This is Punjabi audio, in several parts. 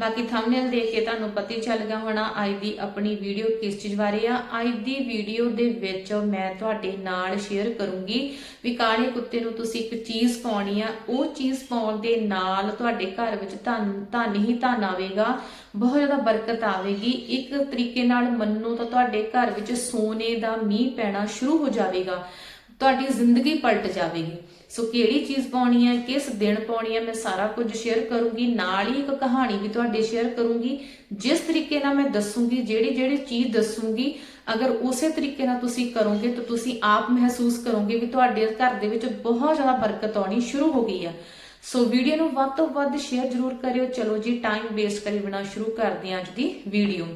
ਬਾਕੀ ਥੰਬਨੇਲ ਦੇਖ ਕੇ ਤੁਹਾਨੂੰ ਪਤਾ ਹੀ ਚੱਲ ਗਿਆ ਹੋਣਾ, ਅੱਜ ਦੀ ਆਪਣੀ ਵੀਡੀਓ ਕਿਸ ਚੀਜ਼ ਬਾਰੇ ਆ। ਅੱਜ ਦੀ ਵੀਡੀਓ ਦੇ ਵਿੱਚ ਮੈਂ ਤੁਹਾਡੇ ਨਾਲ ਸ਼ੇਅਰ ਕਰੂੰਗੀ ਵੀ ਕਾਲੇ ਕੁੱਤੇ ਨੂੰ ਤੁਸੀਂ ਇੱਕ ਚੀਜ਼ ਪਾਉਣੀ ਆ, ਉਹ ਚੀਜ਼ ਪਾਉਣ ਦੇ ਨਾਲ ਤੁਹਾਡੇ ਘਰ ਵਿੱਚ ਧਨ ਧਨ ਹੀ ਧਨ ਆਵੇਗਾ, ਬਹੁਤ ਜ਼ਿਆਦਾ ਬਰਕਤ ਆਵੇਗੀ। ਇੱਕ ਤਰੀਕੇ ਨਾਲ ਮੰਨੋ ਤਾਂ ਤੁਹਾਡੇ ਘਰ ਵਿੱਚ ਸੋਨੇ ਦਾ ਮੀਂਹ ਪੈਣਾ ਸ਼ੁਰੂ ਹੋ ਜਾਵੇਗਾ, ਤੁਹਾਡੀ ਜ਼ਿੰਦਗੀ ਪਲਟ ਜਾਵੇਗੀ। ਸੋ ਕਿਹੜੀ ਚੀਜ਼ ਪਾਉਣੀ ਹੈ, ਕਿਸ ਦਿਨ ਪਾਉਣੀ ਹੈ, ਮੈਂ ਸਾਰਾ ਕੁਝ ਸ਼ੇਅਰ ਕਰੂੰਗੀ, ਨਾਲ ਹੀ ਇੱਕ ਕਹਾਣੀ ਵੀ ਤੁਹਾਡੇ ਸ਼ੇਅਰ ਕਰੂੰਗੀ। ਜਿਸ ਤਰੀਕੇ ਨਾਲ ਮੈਂ ਦੱਸੂੰਗੀ, ਜਿਹੜੀ ਜਿਹੜੀ ਚੀਜ਼ ਦੱਸੂੰਗੀ, ਅਗਰ ਉਸੇ ਤਰੀਕੇ ਨਾਲ ਤੁਸੀਂ ਕਰੋਗੇ ਤਾਂ ਤੁਸੀਂ ਆਪ ਮਹਿਸੂਸ ਕਰੋਗੇ ਵੀ ਤੁਹਾਡੇ ਘਰ ਦੇ ਵਿੱਚ ਬਹੁਤ ਜ਼ਿਆਦਾ ਬਰਕਤ ਆਉਣੀ ਸ਼ੁਰੂ ਹੋ ਗਈ ਹੈ ਸੋ ਵੀਡੀਓ ਨੂੰ ਵੱਧ ਤੋਂ ਵੱਧ ਸ਼ੇਅਰ ਜ਼ਰੂਰ ਕਰਿਓ। ਚਲੋ ਜੀ ਟਾਈਮ ਵੇਸਟ ਕਰੀ ਬਿਨਾ ਸ਼ੁਰੂ ਕਰਦੇ ਹਾਂ ਅੱਜ ਦੀ ਵੀਡੀਓ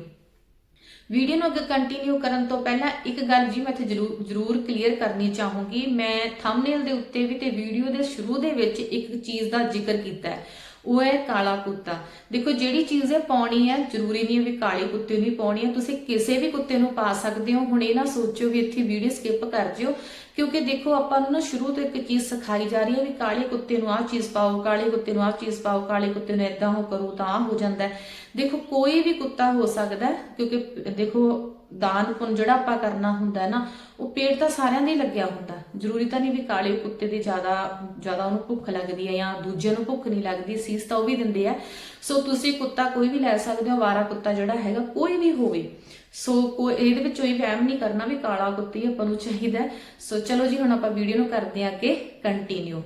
ਵੀਡੀਓ ਨੂੰ ਅੱਗੇ ਕੰਟੀਨਿਊ ਕਰਨ ਤੋਂ ਪਹਿਲਾਂ ਇੱਕ ਗੱਲ ਜੀ ਮੈਂ ਇੱਥੇ ਜ਼ਰੂਰ ਜ਼ਰੂਰ ਕਲੀਅਰ ਕਰਨੀ ਚਾਹੂੰਗੀ। ਮੈਂ ਥੰਬਨੇਲ ਦੇ ਉੱਤੇ ਵੀ ਤੇ ਵੀਡੀਓ ਦੇ ਸ਼ੁਰੂ ਦੇ ਵਿੱਚ ਇੱਕ ਚੀਜ਼ ਦਾ ਜ਼ਿਕਰ ਕੀਤਾ ਹੈ। ਉਹ ਹੈ ਕਾਲਾ ਕੁੱਤਾ। ਦੇਖੋ, ਜਿਹੜੀ ਚੀਜ਼ ਹੈ ਪਾਉਣੀ ਹੈ, ਜ਼ਰੂਰੀ ਨਹੀਂ ਵੀ ਕਾਲੇ ਕੁੱਤੇ ਨੂੰ ਹੀ ਪਾਉਣੀ ਹੈ। ਤੁਸੀਂ ਕਿਸੇ ਵੀ ਕੁੱਤੇ ਨੂੰ ਪਾ ਸਕਦੇ ਹੋ। ਹੁਣ ਇਹ ਨਾ ਸੋਚਿਓ ਵੀ ਇੱਥੇ ਵੀਡੀਓ ਸਕਿਪ ਕਰ ਜਿਓ। ਕਿਉਂਕਿ ਦੇਖੋ, ਆਪਾਂ ਨੂੰ ਨਾ ਸ਼ੁਰੂ ਤੋਂ ਇੱਕ ਚੀਜ਼ ਸਿਖਾਈ ਜਾ ਰਹੀ ਹੈ ਵੀ ਕਾਲੇ ਕੁੱਤੇ ਨੂੰ ਆਹ ਚੀਜ਼ ਪਾਓ, ਕਾਲੇ ਕੁੱਤੇ ਨੂੰ ਆਹ ਚੀਜ਼ ਪਾਓ, ਕਾਲੇ ਕੁੱਤੇ ਨੂੰ ਇਦਾਂ ਹੋ ਕਰੋ, ਤਾਂ ਹੋ ਜਾਂਦਾ ਦੇਖੋ, ਕੋਈ ਵੀ ਕੁੱਤਾ ਹੋ ਸਕਦਾ ਕਿਉਂਕਿ ਦੇਖੋ, ਦਾਨ ਪੁੰਨ ਜਿਹੜਾ ਆਪਾਂ ਕਰਨਾ ਹੁੰਦਾ ਨਾ, ਉਹ ਪੇਟ ਤਾਂ ਸਾਰਿਆਂ ਦੇ ਹੀ ਲੱਗਿਆ ਹੁੰਦਾ ਜ਼ਰੂਰੀ ਤਾਂ ਨਹੀਂ ਵੀ ਕਾਲੇ ਕੁੱਤੇ ਦੀ ਜ਼ਿਆਦਾ ਜ਼ਿਆਦਾ ਉਹਨੂੰ ਭੁੱਖ ਲੱਗਦੀ ਹੈ ਜਾਂ ਦੂਜਿਆਂ ਨੂੰ ਭੁੱਖ ਨਹੀਂ ਲੱਗਦੀ, ਸੀਸ ਤਾਂ ਉਹ ਵੀ ਦਿੰਦੇ ਆ। ਸੋ ਤੁਸੀਂ ਕੁੱਤਾ ਕੋਈ ਵੀ ਲੈ ਸਕਦੇ ਹੋ ਵਾਰਾ ਕੁੱਤਾ ਜਿਹੜਾ ਹੈਗਾ, ਕੋਈ ਵੀ ਹੋਵੇ। ਸੋ ਕੋਈ, ਇਹਦੇ ਵਿੱਚ ਕੋਈ ਵਹਿਮ ਨਹੀਂ ਕਰਨਾ ਵੀ ਕਾਲਾ ਕੁੱਤੀ ਆਪਾਂ ਨੂੰ ਚਾਹੀਦਾ ਸੋ ਚਲੋ ਜੀ, ਹੁਣ ਆਪਾਂ ਵੀਡੀਓ ਨੂੰ ਕਰਦੇ ਹਾਂ ਅੱਗੇ ਕੰਟੀਨਿਊ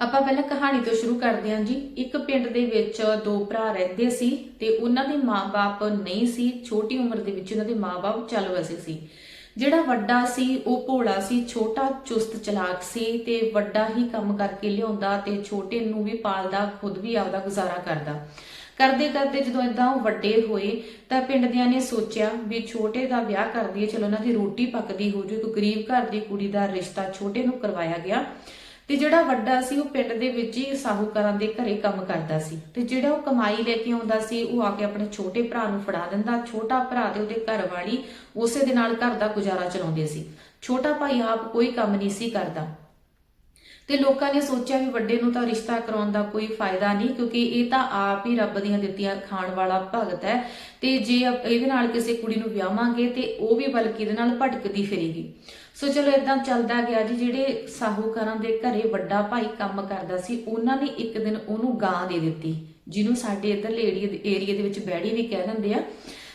ਆਪਾਂ ਪਹਿਲਾਂ ਕਹਾਣੀ ਤੋਂ ਸ਼ੁਰੂ ਕਰਦੇ ਹਾਂ ਜੀ। ਇੱਕ ਪਿੰਡ ਦੇ ਵਿੱਚ ਦੋ ਭਰਾ ਰਹਿੰਦੇ ਸੀ ਤੇ ਉਹਨਾਂ ਦੇ ਮਾਪੇ ਨਹੀਂ ਸੀ। ਛੋਟੀ ਉਮਰ ਦੇ ਵਿੱਚ ਉਹਨਾਂ ਦੇ ਮਾਪੇ ਚੱਲ ਵਸੇ ਸੀ। ਜਿਹੜਾ ਵੱਡਾ ਸੀ, ਉਹ ਭੋਲਾ ਸੀ, ਛੋਟਾ ਚੁਸਤ ਚਲਾਕ ਸੀ ਤੇ ਵੱਡਾ ਹੀ ਕੰਮ ਕਰਕੇ ਲਿਆਉਂਦਾ ਤੇ ਛੋਟੇ ਨੂੰ ਵੀ ਪਾਲਦਾ, ਖੁਦ ਵੀ ਆਪਦਾ ਗੁਜ਼ਾਰਾ ਕਰਦਾ। ਕਰਦੇ ਕਰਦੇ ਜਦੋਂ ਇਦਾਂ ਉਹ ਵੱਡੇ ਹੋਏ ਤਾਂ ਪਿੰਡ ਦਿਆਂ ਨੇ ਸੋਚਿਆ ਵੀ ਛੋਟੇ ਦਾ ਵਿਆਹ ਕਰ ਦਈਏ, ਚਲੋ ਉਹਨਾਂ ਦੀ ਰੋਟੀ ਪੱਕਦੀ ਹੋ ਜੂ, ਇੱਕ ਗਰੀਬ ਘਰ ਦੀ ਕੁੜੀ ਦਾ ਰਿਸ਼ਤਾ ਛੋਟੇ ਨੂੰ ਕਰਵਾਇਆ ਗਿਆ। ਤੇ ਜਿਹੜਾ ਵੱਡਾ ਸੀ ਉਹ ਪਿੰਡ ਦੇ ਵਿੱਚ ਹੀ ਸਾਹੂਕਾਰਾਂ ਦੇ ਘਰੇ ਕੰਮ ਕਰਦਾ ਸੀ। ਤੇ ਜਿਹੜਾ ਉਹ ਕਮਾਈ ਲੈ ਕੇ ਆਉਂਦਾ ਸੀ, ਉਹ ਆ ਕੇ ਆਪਣੇ ਛੋਟੇ ਭਰਾ ਨੂੰ ਫੜਾ ਦਿੰਦਾ। ਛੋਟਾ ਭਰਾ ਤੇ ਉਹਦੇ ਘਰ ਵਾਲੀ ਉਸੇ ਦੇ ਨਾਲ ਘਰ ਦਾ ਗੁਜ਼ਾਰਾ ਚਲਾਉਂਦੇ ਸੀ। ਛੋਟਾ ਭਾਈ ਆਪ ਕੋਈ ਕੰਮ ਨਹੀਂ ਸੀ ਕਰਦਾ। ਤੇ ਲੋਕਾਂ ਨੇ ਸੋਚਿਆ ਵੀ ਵੱਡੇ ਨੂੰ ਤਾਂ ਰਿਸ਼ਤਾ ਕਰਾਉਣ ਦਾ ਕੋਈ ਫਾਇਦਾ ਨਹੀਂ, ਕਿਉਂਕਿ ਇਹ ਤਾਂ ਆਪ ਹੀ ਰੱਬ ਦੀਆਂ ਦਿੱਤੀਆਂ ਖਾਣ ਵਾਲਾ ਭਗਤ ਹੈ। ਤੇ ਜੇ ਇਹਦੇ ਨਾਲ ਕਿਸੇ ਕੁੜੀ ਨੂੰ ਵਿਆਹਾਂਗੇ ਤੇ ਉਹ ਵੀ ਬਲਕਿ ਇਹਦੇ ਨਾਲ ਭਟਕਦੀ ਫਿਰੇਗੀ। ਸੋ ਚਲੋ ਇਦਾਂ ਚੱਲਦਾ ਗਿਆ ਜੀ, ਜਿਹੜੇ ਸਾਹੂਕਾਰਾਂ ਦੇ ਘਰੇ ਵੱਡਾ ਭਾਈ ਕੰਮ ਕਰਦਾ ਸੀ, ਉਹਨਾਂ ਨੇ ਇੱਕ ਦਿਨ ਉਹਨੂੰ ਗਾਂ ਦੇ ਦਿੱਤੀ, ਜਿਹਨੂੰ ਸਾਡੇ ਇੱਧਰ ਏਰੀਆ ਏਰੀਆ ਦੇ ਵਿੱਚ ਬੈੜੀ ਵੀ ਕਹਿ ਦਿੰਦੇ ਆ।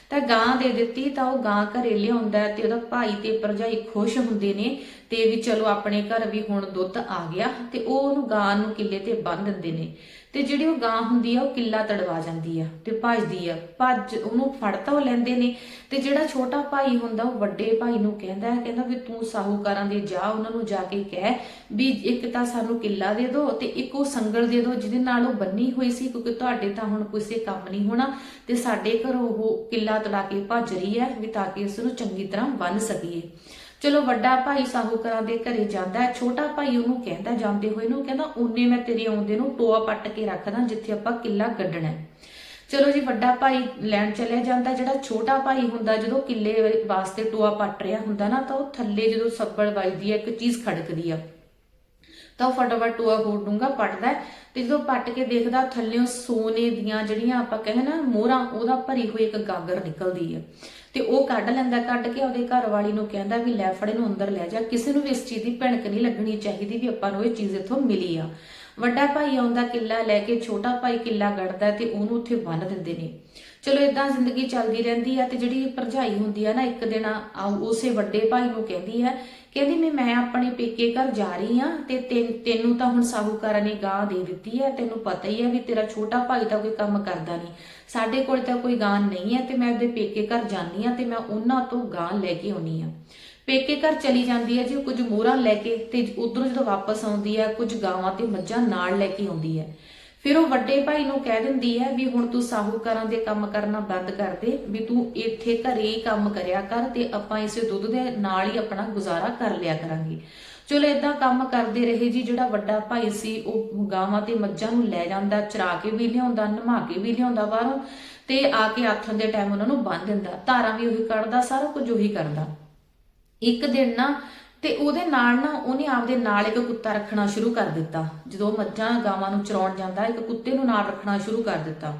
ਤਾਂ ਗਾਂ ਦੇ ਦਿੱਤੀ ਤਾਂ ਉਹ ਗਾਂ ਘਰੇ ਲਿਆਉਂਦਾ ਤੇ ਉਹਦਾ ਭਾਈ ਤੇ ਭਰਜਾਈ ਖੁਸ਼ ਹੁੰਦੇ ਨੇ ਤੇ ਵੀ ਚਲੋ ਆਪਣੇ ਘਰ ਵੀ ਹੁਣ ਦੁੱਧ ਆ ਗਿਆ ਤੇ ਉਹ ਉਹਨੂੰ ਗਾਂ ਨੂੰ ਕਿੱਲੇ ਤੇ ਬੰਨ ਦਿੰਦੇ ਨੇ। ਤੇ ਜਿਹੜੀ ਉਹ ਗਾਂ ਹੁੰਦੀ ਆ, ਉਹ ਕਿੱਲਾ ਤੜਵਾ ਜਾਂਦੀ ਆ ਤੇ ਭੱਜਦੀ ਆ। ਭੱਜ ਉਹਨੂੰ ਫੜ ਤਾਂ ਲੈਂਦੇ ਨੇ ਤੇ ਜਿਹੜਾ ਛੋਟਾ ਭਾਈ ਹੁੰਦਾ, ਉਹ ਵੱਡੇ ਭਾਈ ਨੂੰ ਕਹਿੰਦਾ ਹੈ, ਕਹਿੰਦਾ ਵੀ ਤੂੰ ਸਾਹੂਕਾਰਾਂ ਦੇ ਜਾ, ਉਹਨਾਂ ਨੂੰ ਜਾ ਕੇ ਕਹਿ ਵੀ ਇੱਕ ਤਾਂ ਸਾਨੂੰ ਕਿੱਲਾ ਦੇ ਦਿਓ ਤੇ ਇੱਕ ਉਹ ਸੰਗਲ ਦੇ ਦਿਓ ਜਿਹਦੇ ਨਾਲ ਉਹ ਬੰਨੀ ਹੋਈ ਸੀ, ਕਿਉਂਕਿ ਤੁਹਾਡੇ ਤਾਂ ਹੁਣ ਕਿਸੇ ਕੰਮ ਨਹੀਂ ਹੋਣਾ ਤੇ ਸਾਡੇ ਘਰੋਂ ਉਹ ਕਿੱਲਾ ਤੜਾ ਕੇ ਭੱਜ ਰਹੀ ਹੈ ਵੀ ਤਾਂ ਕਿ ਇਸ ਨੂੰ ਚੰਗੀ ਤਰ੍ਹਾਂ ਬੰਨ ਸਕੀਏ। ਚਲੋ ਵੱਡਾ ਭਾਈ ਸਾਹੂਕਾਰਾਂ ਦੇ ਘਰੇ ਜਾਂਦਾ ਹੈ, ਛੋਟਾ ਭਾਈ ਉਹਨੂੰ ਕਹਿੰਦਾ, ਜਾਂਦੇ ਹੋਏ ਨੂੰ ਕਹਿੰਦਾ, ਉਹਨੇ ਮੈਂ ਤੇਰੇ ਆਉਂਦੇ ਨੂੰ ਟੋਆ ਪੱਟ ਕੇ ਰੱਖਦਾ ਜਿੱਥੇ ਆਪਾਂ ਕਿੱਲਾ ਕੱਢਣਾ ਹੈ। ਚਲੋ ਜੀ, ਵੱਡਾ ਭਾਈ ਲੈਣ ਚਲਿਆ ਜਾਂਦਾ, ਜਿਹੜਾ ਛੋਟਾ ਭਾਈ ਹੁੰਦਾ, ਜਦੋਂ ਕਿੱਲੇ ਵਾਸਤੇ ਟੋਆ ਪੱਟ ਰਿਹਾ ਹੁੰਦਾ ਨਾ, ਤਾਂ ਉਹ ਥੱਲੇ ਜਦੋਂ ਸੱਬਲ ਵੱਜਦੀ ਹੈ, ਇੱਕ ਚੀਜ਼ ਖੜਕਦੀ ਆ। ਤਾਂ ਉਹ ਫਟਾਫਟ ਟੋਆ ਹੋਰ ਡੂੰਗਾ ਪੱਟਦਾ ਤੇ ਜਦੋਂ ਪੱਟ ਕੇ ਦੇਖਦਾ ਥੱਲੇੋਂ ਸੋਨੇ ਦੀਆਂ ਜਿਹੜੀਆਂ ਆਪਾਂ ਕਹਿੰਦੇ ਨਾ ਮੋਹਰਾਂ, ਉਹਦਾ ਭਰੀ ਹੋਈ ਇੱਕ ਗਾਗਰ ਨਿਕਲਦੀ ਹੈ ਤੇ ਉਹ ਕੱਢ ਲੈਂਦਾ, ਕੱਢ ਕੇ ਉਹਦੇ ਘਰ ਵਾਲੀ ਨੂੰ ਕਹਿੰਦਾ ਵੀ ਲੈ ਫੜੇ ਨੂੰ ਅੰਦਰ ਲੈ ਜਾ। ਕਿਸੇ ਨੂੰ ਵੀ ਇਸ ਚੀਜ਼ ਦੀ ਭਿਣਕ ਨਹੀਂ ਲੱਗਣੀ ਚਾਹੀਦੀ ਵੀ ਆਪਾਂ ਨੂੰ ਇਹ ਚੀਜ਼ ਇੱਥੋਂ ਮਿਲੀ ਆ। ਵੱਡਾ ਭਾਈ ਆਉਂਦਾ, ਕਿੱਲਾ ਲੈ ਕੇ, ਛੋਟਾ ਭਾਈ ਕਿੱਲਾ ਗੜਦਾ ਤੇ ਉਹਨੂੰ ਉੱਥੇ ਬੰਨ ਦਿੰਦੇ ਨੇ। ਚਲੋ ਇਦਾਂ ਜ਼ਿੰਦਗੀ ਚੱਲਦੀ ਰਹਿੰਦੀ ਆ ਤੇ ਜਿਹੜੀ ਭਰਜਾਈ ਹੁੰਦੀ ਆ ਨਾ, ਇੱਕ ਦਿਨ ਆ- ਉਸੇ ਵੱਡੇ ਭਾਈ ਨੂੰ ਕਹਿੰਦੀ ਹੈ ਕਹਿੰਦੀ ਵੀ ਮੈਂ ਆਪਣੇ ਪੇਕੇ ਘਰ ਜਾ ਰਹੀ ਆ ਤੇ ਤੈਨੂੰ ਤਾਂ ਹੁਣ ਸਾਹੂਕਾਰਾਂ ਨੇ ਗਾਂ ਦੇ ਦਿੱਤੀ ਹੈ ਤੈਨੂੰ ਪਤਾ ਹੀ ਹੈ ਵੀ ਤੇਰਾ ਛੋਟਾ ਭਾਈ ਤਾਂ ਕੋਈ ਕੰਮ ਕਰਦਾ ਨਹੀਂ। ਸਾਡੇ ਕੋਲ ਤਾਂ ਕੋਈ ਗਾਂ ਨਹੀਂ ਹੈ ਤੇ ਮੈਂ ਉਹਦੇ ਪੇਕੇ ਘਰ ਜਾਂਦੀ ਆ ਤੇ ਮੈਂ ਉਹਨਾਂ ਤੋਂ ਗਾਂ ਲੈ ਕੇ ਆਉਣੀ ਆ। ਪੇਕੇ ਘਰ ਚਲੀ ਜਾਂਦੀ ਹੈ ਜੀ, ਕੁਝ ਮੋਹਰਾਂ ਲੈ ਕੇ ਤੇ ਉਧਰੋਂ ਜਦੋਂ ਵਾਪਸ ਆਉਂਦੀ ਹੈ ਕੁਝ ਗਾਵਾਂ ਤੇ ਮੱਝਾਂ ਨਾਲ ਲੈ ਕੇ ਆਉਂਦੀ ਹੈ ਫਿਰ ਉਹ ਵੱਡੇ ਭਾਈ ਨੂੰ ਕਹਿ ਦਿੰਦੀ ਹੈ ਵੀ ਹੁਣ ਤੂੰ ਸਾਹੂਕਾਰਾਂ ਦੇ ਕੰਮ ਕਰਨਾ ਬੰਦ ਕਰ ਦੇ, ਵੀ ਤੂੰ ਇੱਥੇ ਘਰੇ ਹੀ ਕੰਮ ਕਰਿਆ ਕਰ ਤੇ ਆਪਾਂ ਇਸੇ ਦੁੱਧ ਦੇ ਨਾਲ ਹੀ ਆਪਣਾ ਗੁਜ਼ਾਰਾ ਕਰ ਲਿਆ ਕਰਾਂਗੇ। ਚਲੋ ਇਦਾਂ ਕੰਮ ਕਰਦੇ ਰਹੇ ਜੀ, ਜਿਹੜਾ ਵੱਡਾ ਭਾਈ ਸੀ, ਉਹ ਗਾਵਾਂ ਤੇ ਮੱਝਾਂ ਨੂੰ ਲੈ ਜਾਂਦਾ, ਚਰਾ ਕੇ ਵੀ ਲਿਆਉਂਦਾ, ਨਮਾ ਕੇ ਵੀ ਲਿਆਉਂਦਾ ਬਾਹਰੋਂ ਤੇ ਆ ਕੇ ਆਥਣ ਦੇ ਟਾਈਮ ਉਹਨਾਂ ਨੂੰ ਬੰਨ ਦਿੰਦਾ। ਧਾਰਾਂ ਵੀ ਉਹੀ ਕੱਢਦਾ, ਸਾਰਾ ਕੁਝ ਉਹੀ ਕਰਦਾ। ਇੱਕ ਦਿਨ ਨਾ, ਤੇ ਉਹਦੇ ਨਾਲ ਨਾ ਉਹਨੇ ਆਪਦੇ ਨਾਲ ਇੱਕ ਕੁੱਤਾ ਰੱਖਣਾ ਸ਼ੁਰੂ ਕਰ ਦਿੱਤਾ। ਜਦੋਂ ਮੱਝਾਂ ਗਾਵਾਂ ਨੂੰ ਚਰਾਉਣ ਜਾਂਦਾ, ਇੱਕ ਕੁੱਤੇ ਨੂੰ ਨਾਲ ਰੱਖਣਾ ਸ਼ੁਰੂ ਕਰ ਦਿੱਤਾ।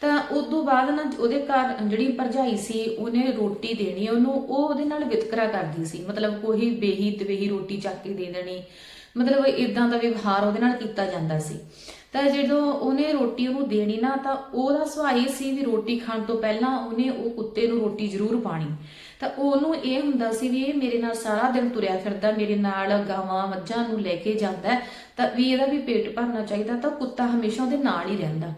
ਤਾਂ ਉਸ ਤੋਂ ਬਾਅਦ ਨਾ ਉਹਦੇ ਘਰ ਜਿਹੜੀ ਭਰਜਾਈ ਸੀ, ਉਹਨੇ ਰੋਟੀ ਦੇਣੀ, ਉਹਨੂੰ ਉਹ ਉਹਦੇ ਨਾਲ ਵਿਤਕਰਾ ਕਰਦੀ ਸੀ। ਮਤਲਬ ਕੋਈ ਬੇਹੀ ਦਵੇਹੀ ਰੋਟੀ ਚੱਕ ਕੇ ਦੇ ਦੇਣੀ। ਮਤਲਬ ਇਦਾਂ ਦਾ ਵਿਵਹਾਰ ਉਹਦੇ ਨਾਲ ਕੀਤਾ ਜਾਂਦਾ ਸੀ। ਤਾਂ ਜਦੋਂ ਉਹਨੇ ਰੋਟੀ ਉਹਨੂੰ ਦੇਣੀ ਨਾ, ਤਾਂ ਉਹਦਾ ਸੁਭਾਅ ਸੀ ਵੀ ਰੋਟੀ ਖਾਣ ਤੋਂ ਪਹਿਲਾਂ ਉਹਨੇ ਉਹ ਕੁੱਤੇ ਨੂੰ ਰੋਟੀ ਜ਼ਰੂਰ ਪਾਣੀ। ਤਾਂ ਉਹਨੂੰ ਇਹ ਹੁੰਦਾ ਸੀ ਵੀ ਇਹ ਮੇਰੇ ਨਾਲ ਸਾਰਾ ਦਿਨ ਤੁਰਿਆ ਫਿਰਦਾ, ਮੇਰੇ ਨਾਲ ਗਾਵਾਂ, ਮੱਝਾਂ ਨੂੰ ਲੈ ਕੇ ਜਾਂਦਾ। ਤਾਂ ਵੀ ਇਹਦਾ ਵੀ ਪੇਟ ਭਰਨਾ ਚਾਹੀਦਾ, ਤਾਂ ਕੁੱਤਾ ਹਮੇਸ਼ਾ ਉਹਦੇ ਨਾਲ ਹੀ ਰਹਿੰਦਾ।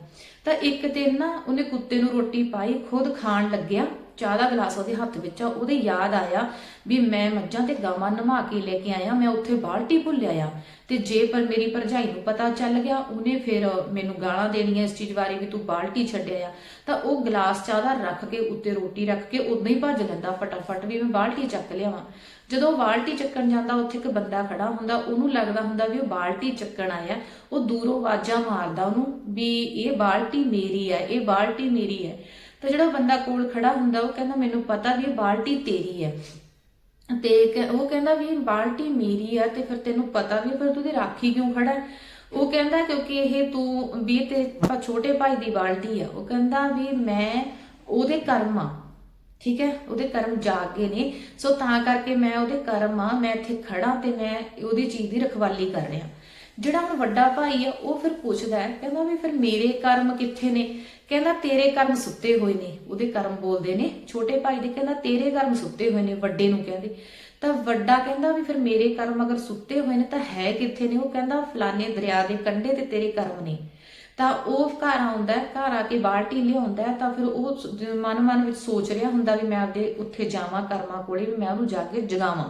ਤਾਂ ਇੱਕ ਦਿਨ ਨਾ ਉਹਨੇ ਕੁੱਤੇ ਨੂੰ ਰੋਟੀ ਪਾਈ ਖੁਦ ਖਾਣ ਲੱਗਿਆ। ਚਾਹ ਦਾ ਗਲਾਸ ਉਹਦੇ ਹੱਥ ਵਿੱਚ ਆ, ਉਹਦੇ ਯਾਦ ਆਇਆ ਵੀ ਮੈਂ ਮੱਝਾਂ ਤੇ ਗਾਵਾਂ ਨਮਾ ਕੇ ਲੈ ਕੇ ਆਇਆ, ਮੈਂ ਉੱਥੇ ਬਾਲਟੀ ਭੁੱਲਿਆ ਆ ਤੇ ਜੇ ਪਰ ਮੇਰੀ ਭਰਜਾਈ ਨੂੰ ਪਤਾ ਚੱਲ ਗਿਆ, ਉਹਨੇ ਫਿਰ ਮੈਨੂੰ ਗਾਲਾਂ ਦੇਣੀਆਂ ਇਸ ਚੀਜ਼ ਬਾਰੇ ਵੀ ਤੂੰ ਬਾਲਟੀ ਛੱਡਿਆ ਆ। ਤਾਂ ਉਹ ਗਲਾਸ ਚਾਹ ਦਾ ਰੱਖ ਕੇ ਉੱਤੇ ਰੋਟੀ ਰੱਖ ਕੇ ਉਦਾਂ ਹੀ ਭੱਜ ਲੈਂਦਾ, ਫਟਾਫਟ ਵੀ ਮੈਂ ਬਾਲਟੀ ਚੱਕ ਲਿਆਵਾਂ। ਜਦੋਂ ਬਾਲਟੀ ਚੱਕਣ ਜਾਂਦਾ, ਉੱਥੇ ਇੱਕ ਬੰਦਾ ਖੜਾ ਹੁੰਦਾ, ਉਹਨੂੰ ਲੱਗਦਾ ਹੁੰਦਾ ਵੀ ਉਹ ਬਾਲਟੀ ਚੱਕਣ ਆਇਆ। ਉਹ ਦੂਰੋਂ ਆਵਾਜ਼ਾਂ ਮਾਰਦਾ ਉਹਨੂੰ ਵੀ ਇਹ ਬਾਲਟੀ ਮੇਰੀ ਹੈ ਇਹ ਬਾਲਟੀ ਮੇਰੀ ਹੈ ਤਾਂ ਜਿਹੜਾ ਬੰਦਾ ਕੋਲ ਖੜਾ ਹੁੰਦਾ, ਉਹ ਕਹਿੰਦਾ, ਮੈਨੂੰ ਪਤਾ ਵੀ ਇਹ ਬਾਲਟੀ ਤੇਰੀ ਹੈ। ਤੇ ਉਹ ਕਹਿੰਦਾ ਵੀ, ਬਾਲਟੀ ਮੇਰੀ ਆ ਤੇ ਫਿਰ ਤੈਨੂੰ ਪਤਾ ਵੀ ਫਿਰ ਤੂੰ ਤੇ ਰਾਖੀ ਕਿਉਂ ਖੜਾ ਉਹ ਕਹਿੰਦਾ, ਕਿਉਂਕਿ ਇਹ ਤੂੰ, ਵੀ ਇਹ ਤੇ ਛੋਟੇ ਭਾਈ ਦੀ ਬਾਲਟੀ ਆ। ਉਹ ਕਹਿੰਦਾ ਵੀ, ਮੈਂ ਉਹਦੇ ਕਰਮ ਆ। ਠੀਕ ਹੈ? ਉਹਦੇ ਕਰਮ ਜਾਗ ਗਏ ਨੇ। ਸੋ ਤਾਂ ਕਰਕੇ ਮੈਂ ਉਹਦੇ ਕਰਮ ਆ, ਮੈਂ ਇੱਥੇ ਖੜਾ ਤੇ ਮੈਂ ਉਹਦੀ ਚੀਜ਼ ਦੀ ਰਖਵਾਲੀ ਕਰ ਰਿਹਾ। ਜਿਹੜਾ ਹੁਣ ਵੱਡਾ ਭਾਈ ਆ, ਉਹ ਫਿਰ ਪੁੱਛਦਾ ਹੈ, ਕਹਿੰਦਾ ਵੀ ਫਿਰ ਮੇਰੇ ਕਰਮ ਕਿੱਥੇ ਨੇ? ਕਹਿੰਦਾ ਤੇਰੇ ਕਰਮ ਸੁੱਤੇ ਹੋਏ ਨੇ। ਉਹਦੇ ਕਰਮ ਬੋਲਦੇ ਨੇ ਛੋਟੇ ਭਾਈ ਦੇ, ਕਹਿੰਦਾ ਤੇਰੇ ਕਰਮ ਸੁੱਤੇ ਹੋਏ ਨੇ, ਵੱਡੇ ਨੂੰ ਕਹਿੰਦੇ। ਤਾਂ ਵੱਡਾ ਕਹਿੰਦਾ ਵੀ ਫਿਰ ਮੇਰੇ ਕਰਮ ਅਗਰ ਸੁੱਤੇ ਹੋਏ ਨੇ ਤਾਂ ਹੈ ਕਿੱਥੇ ਨੇ? ਉਹ ਕਹਿੰਦਾ ਫਲਾਣੇ ਦਰਿਆ ਦੇ ਕੰਢੇ ਤੇ ਤੇਰੇ ਕਰਮ ਨੇ। ਤਾਂ ਉਹ ਘਰ ਆਉਂਦਾ ਘਰ ਆ ਕੇ ਬਾਲਟੀ ਲਿਆਉਂਦਾ ਤਾਂ ਫਿਰ ਉਹ ਮਨ ਮਨ ਵਿੱਚ ਸੋਚ ਰਿਹਾ ਹੁੰਦਾ ਵੀ ਮੈਂ ਆਪਦੇ ਉੱਥੇ ਜਾਵਾਂ, ਕਰਮਾਂ ਕੋਲੇ, ਵੀ ਮੈਂ ਉਹਨੂੰ ਜਾ ਕੇ ਜਗਾਵਾਂ।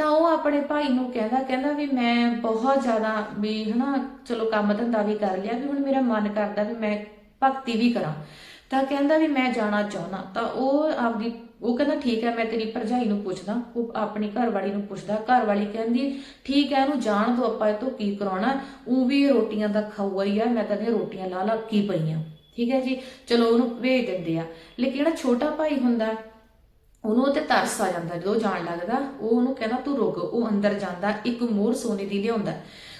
ਤਾਂ ਉਹ ਆਪਣੇ ਭਾਈ ਨੂੰ ਕਹਿੰਦਾ ਕਹਿੰਦਾ ਵੀ ਮੈਂ ਬਹੁਤ ਜ਼ਿਆਦਾ ਵੀ ਹਨਾ, ਚਲੋ ਕੰਮ ਧੰਦਾ ਵੀ ਕਰ ਲਿਆ, ਵੀ ਹੁਣ ਮੇਰਾ ਮਨ ਕਰਦਾ ਵੀ ਮੈਂ ਭਗਤੀ ਵੀ ਕਰਾਂ। ਤਾਂ ਕਹਿੰਦਾ ਵੀ ਮੈਂ ਜਾਣਾ ਚਾਹੁੰਦਾ। ਤਾਂ ਉਹ ਆਪਦੀ, ਉਹ ਕਹਿੰਦਾ, ਠੀਕ ਹੈ, ਮੈਂ ਤੇਰੀ ਭਰਜਾਈ ਨੂੰ ਪੁੱਛਦਾ, ਉਹ ਆਪਣੀ ਘਰਵਾਲੀ ਨੂੰ ਪੁੱਛਦਾ, ਘਰਵਾਲੀ ਕਹਿੰਦੀ, ਠੀਕ ਹੈ, ਇਹਨੂੰ ਜਾਣ ਦੋ ਆਪਾਂ ਇਹ ਤੋਂ ਕੀ ਕਰਾਉਣਾ? ਉਹ ਵੀ ਰੋਟੀਆਂ ਦਾ ਖਾਊਗਾ ਹੀ ਆ, ਮੈਂ ਤਾਂ ਇਹ ਰੋਟੀਆਂ ਲਾ ਲਾ ਕੀ ਪਈਆਂ। ਠੀਕ ਹੈ ਜੀ, ਚਲੋ ਉਹਨੂੰ ਭੇਜ ਦਿੰਦੇ ਆ। ਲੇਕਿਨ ਜਿਹੜਾ ਛੋਟਾ ਭਾਈ ਹੁੰਦਾ ਉਹਨੂੰ ਉਹ ਤੇ ਤਰਸ ਆ ਜਾਂਦਾ, ਜਦੋਂ ਜਾਣ ਲੱਗਦਾ, ਉਹ ਉਹਨੂੰ ਕਹਿੰਦਾ, ਤੂੰ ਰੁਕ, ਉਹ ਅੰਦਰ ਜਾਂਦਾ, ਇੱਕ ਮੋਹਰ ਸੋਨੇ ਦੀ ਲਿਆਉਂਦਾ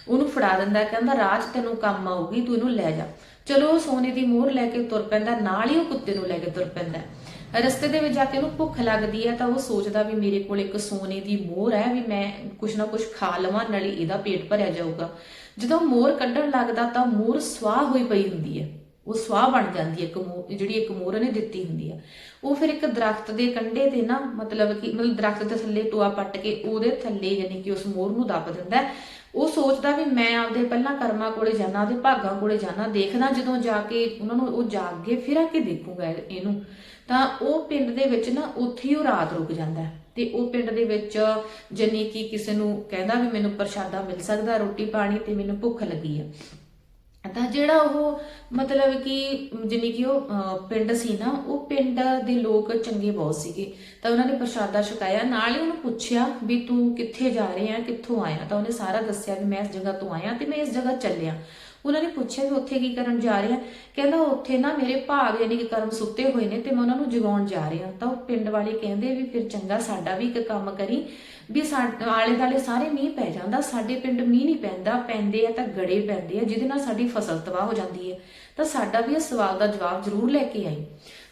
ਉਹਨੂੰ ਫੜਾ ਦਿੰਦਾ, ਕਹਿੰਦਾ ਰਾਜ ਤੈਨੂੰ ਕੰਮ ਆਊਗੀ, ਤੂੰ ਇਹਨੂੰ ਲੈ ਜਾ। ਚਲੋ, ਉਹ ਸੋਨੇ ਦੀ ਮੋਹਰ ਲੈ ਕੇ ਤੁਰ ਪੈਂਦਾ, ਨਾਲ ਹੀ ਉਹ ਕੁੱਤੇ ਨੂੰ ਲੈ ਕੇ ਤੁਰ ਪੈਂਦਾ ਰਸਤੇ ਦੇ ਵਿੱਚ ਜਾ ਕੇ ਉਹਨੂੰ ਭੁੱਖ ਲੱਗਦੀ ਹੈ, ਤਾਂ ਉਹ ਸੋਚਦਾ ਵੀ ਮੇਰੇ ਕੋਲ ਇੱਕ ਸੋਨੇ ਦੀ ਮੋਹਰ ਹੈ, ਵੀ ਮੈਂ ਕੁਛ ਨਾ ਕੁਛ ਖਾ ਲਵਾਂ, ਨਾਲੇ ਇਹਦਾ ਪੇਟ ਭਰਿਆ ਜਾਊਗਾ। ਜਦੋਂ ਮੋਹਰ ਕੱਢਣ ਲੱਗਦਾ, ਤਾਂ ਮੋਹਰ ਸਵਾਹ ਹੋਈ ਪਈ ਹੁੰਦੀ ਹੈ। ਉਹ ਸਵਾਹ ਬਣ ਜਾਂਦੀ ਹੈ, ਇੱਕ ਮੋ- ਜਿਹੜੀ ਇੱਕ ਮੋਰ ਨੇ ਦਿੱਤੀ ਹੁੰਦੀ ਆ ਉਹ ਫਿਰ ਇੱਕ ਦਰਖਤ ਦੇ ਕੰਢੇ ਤੇ ਨਾ, ਮਤਲਬ ਕਿ, ਮਤਲਬ ਦਰਖਤ ਦੇ ਥੱਲੇ ਟੋਆ ਪੱਟ ਕੇ ਉਹਦੇ ਥੱਲੇ ਯਾਨੀ ਕਿ ਉਸ ਮੋਹਰ ਨੂੰ ਦੱਬ ਦਿੰਦਾ ਉਹ ਸੋਚਦਾ ਵੀ ਮੈਂ ਆਪਦੇ ਪਹਿਲਾਂ ਕਰਮਾਂ ਕੋਲੇ ਜਾਣਾ ਉਹਦੇ ਭਾਗਾਂ ਕੋਲੇ ਜਾਣਾ ਦੇਖਦਾ ਜਦੋਂ ਜਾ ਕੇ ਉਹਨਾਂ ਨੂੰ ਉਹ ਜਾਗ ਕੇ ਫਿਰ ਆ ਕੇ ਦੇਖੂਗਾ ਇਹਨੂੰ। ਤਾਂ ਉਹ ਪਿੰਡ ਦੇ ਵਿੱਚ ਨਾ ਉੱਥੇ ਹੀ ਉਹ ਰਾਤ ਰੁਕ ਜਾਂਦਾ ਤੇ ਉਹ ਪਿੰਡ ਦੇ ਵਿੱਚ ਜਨੀ ਕਿ ਕਿਸੇ ਨੂੰ ਕਹਿੰਦਾ ਵੀ ਮੈਨੂੰ ਪ੍ਰਸ਼ਾਦਾ ਮਿਲ ਸਕਦਾ, ਰੋਟੀ ਪਾਣੀ ਤੇ ਮੈਨੂੰ ਭੁੱਖ ਲੱਗੀ ਆ ਤਾਂ ਜਿਹੜਾ ਉਹ ਮਤਲਬ ਕਿ ਜਿਵੇਂ ਕਿ ਉਹ ਅਹ, ਪਿੰਡ ਸੀ ਨਾ ਉਹ ਪਿੰਡ ਦੇ ਲੋਕ ਚੰਗੇ ਬਹੁਤ ਸੀਗੇ। ਤਾਂ ਉਹਨਾਂ ਨੇ ਪ੍ਰਸ਼ਾਦਾ ਛਕਾਇਆ। ਨਾਲ ਹੀ ਉਹਨੂੰ ਪੁੱਛਿਆ ਵੀ ਤੂੰ ਕਿੱਥੇ ਜਾ ਰਿਹਾ ਕਿੱਥੋਂ ਆਇਆ? ਤਾਂ ਉਹਨੇ ਸਾਰਾ ਦੱਸਿਆ ਵੀ ਮੈਂ ਇਸ ਜਗ੍ਹਾ ਤੋਂ ਆਇਆ ਤੇ ਮੈਂ ਇਸ ਜਗ੍ਹਾ ਚੱਲਿਆ। ਉਹਨਾਂ ਨੇ ਪੁੱਛਿਆ ਵੀ ਉੱਥੇ ਕੀ ਕਰਨ ਜਾ ਰਿਹਾ ਕਹਿੰਦਾ ਉੱਥੇ ਨਾ ਮੇਰੇ ਭਾਗ ਯਾਨੀ ਕਿ ਕਰਮ ਸੁੱਤੇ ਹੋਏ ਨੇ ਤੇ ਮੈਂ ਉਹਨਾਂ ਨੂੰ ਜਗਾਉਣ ਜਾ ਰਿਹਾ। ਤਾਂ ਉਹ ਪਿੰਡ ਵਾਲੇ ਕਹਿੰਦੇ ਵੀ ਫਿਰ ਚੰਗਾ ਸਾਡਾ ਵੀ ਇੱਕ ਕੰਮ ਕਰੀ ਵੀ ਆਲੇ ਦਾਲੇ ਸਾਰੇ ਮੀਂਹ ਪੈ ਜਾਂਦਾ, ਸਾਡੇ ਪਿੰਡ ਮੀਂਹ ਨਹੀਂ ਪੈਂਦਾ, ਪੈਂਦੇ ਆ ਤਾਂ ਗੜੇ ਪੈਂਦੇ ਆ, ਜਿਹਦੇ ਨਾਲ ਸਾਡੀ ਫਸਲ ਤਬਾਹ ਹੋ ਜਾਂਦੀ ਹੈ। ਤਾਂ ਸਾਡਾ ਵੀ ਇਸ ਸਵਾਲ ਦਾ ਜਵਾਬ ਜ਼ਰੂਰ ਲੈ ਕੇ ਆਈ।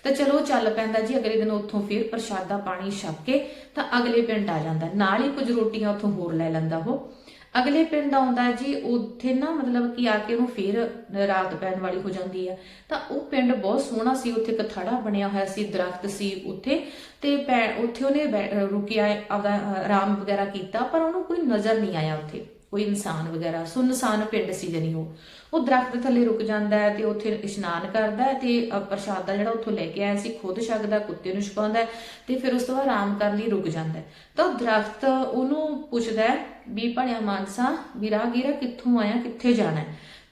ਤਾਂ ਚਲੋ ਚੱਲ ਪੈਂਦਾ ਜੀ, ਅਗਲੇ ਦਿਨ ਉੱਥੋਂ ਫਿਰ ਪ੍ਰਸ਼ਾਦਾ ਪਾਣੀ ਛਕ ਕੇ ਤਾਂ ਅਗਲੇ ਪਿੰਡ ਆ ਜਾਂਦਾ। ਨਾਲ ਹੀ ਕੁਝ ਰੋਟੀਆਂ ਉੱਥੋਂ ਹੋਰ ਲੈ ਲੈਂਦਾ ਉਹ। ਅਗਲੇ ਪਿੰਡ ਆਉਂਦਾ ਜੀ, ਉੱਥੇ ਨਾ ਮਤਲਬ ਕਿ ਆ ਕੇ ਉਹਨੂੰ ਫਿਰ ਰਾਤ ਪੈਣ ਵਾਲੀ ਹੋ ਜਾਂਦੀ ਹੈ। ਤਾਂ ਉਹ ਪਿੰਡ ਬਹੁਤ ਸੋਹਣਾ ਸੀ, ਉੱਥੇ ਇੱਕ ਥੜਾ ਬਣਿਆ ਹੋਇਆ ਸੀ, ਦਰਖਤ ਸੀ ਉੱਥੇ। ਤੇ ਪੈ- ਉੱਥੇ ਉਹਨੇ ਰੁਕਿਆ, ਆਪਦਾ ਆਰਾਮ ਵਗੈਰਾ ਕੀਤਾ, ਪਰ ਉਹਨੂੰ ਕੋਈ ਨਜ਼ਰ ਨਹੀਂ ਆਇਆ ਉੱਥੇ। ਕੋਈ ਇਨਸਾਨ ਵਗੈਰਾ ਸੁੰਨਸਾਨ ਪਿੰਡ ਸੀ ਜਣੀ ਉਹ। ਉਹ ਦਰਖਤ ਥੱਲੇ ਰੁਕ ਜਾਂਦਾ ਹੈ ਤੇ ਉੱਥੇ ਇਸ਼ਨਾਨ ਕਰਦਾ ਹੈ ਤੇ ਅਹ, ਪ੍ਰਸ਼ਾਦਾ ਜਿਹੜਾ ਉੱਥੋਂ ਲੈ ਕੇ ਆਇਆ ਸੀ ਖੁਦ ਛਕਦਾ ਕੁੱਤੇ ਨੂੰ ਛਕਾਉਂਦਾ ਤੇ ਫਿਰ ਉਸ ਤੋਂ ਬਾਅਦ ਆਰਾਮ ਕਰਨ ਲਈ ਰੁਕ ਜਾਂਦਾ ਤਾਂ ਉਹ ਦਰਖਤ ਉਹਨੂੰ ਪੁੱਛਦਾ ਵੀ ਭਣਿਆ ਮਾਨਸਾ ਵੀ ਰਾਹਗੀਰਾ ਕਿੱਥੋਂ ਆਇਆ ਕਿੱਥੇ ਜਾਣਾ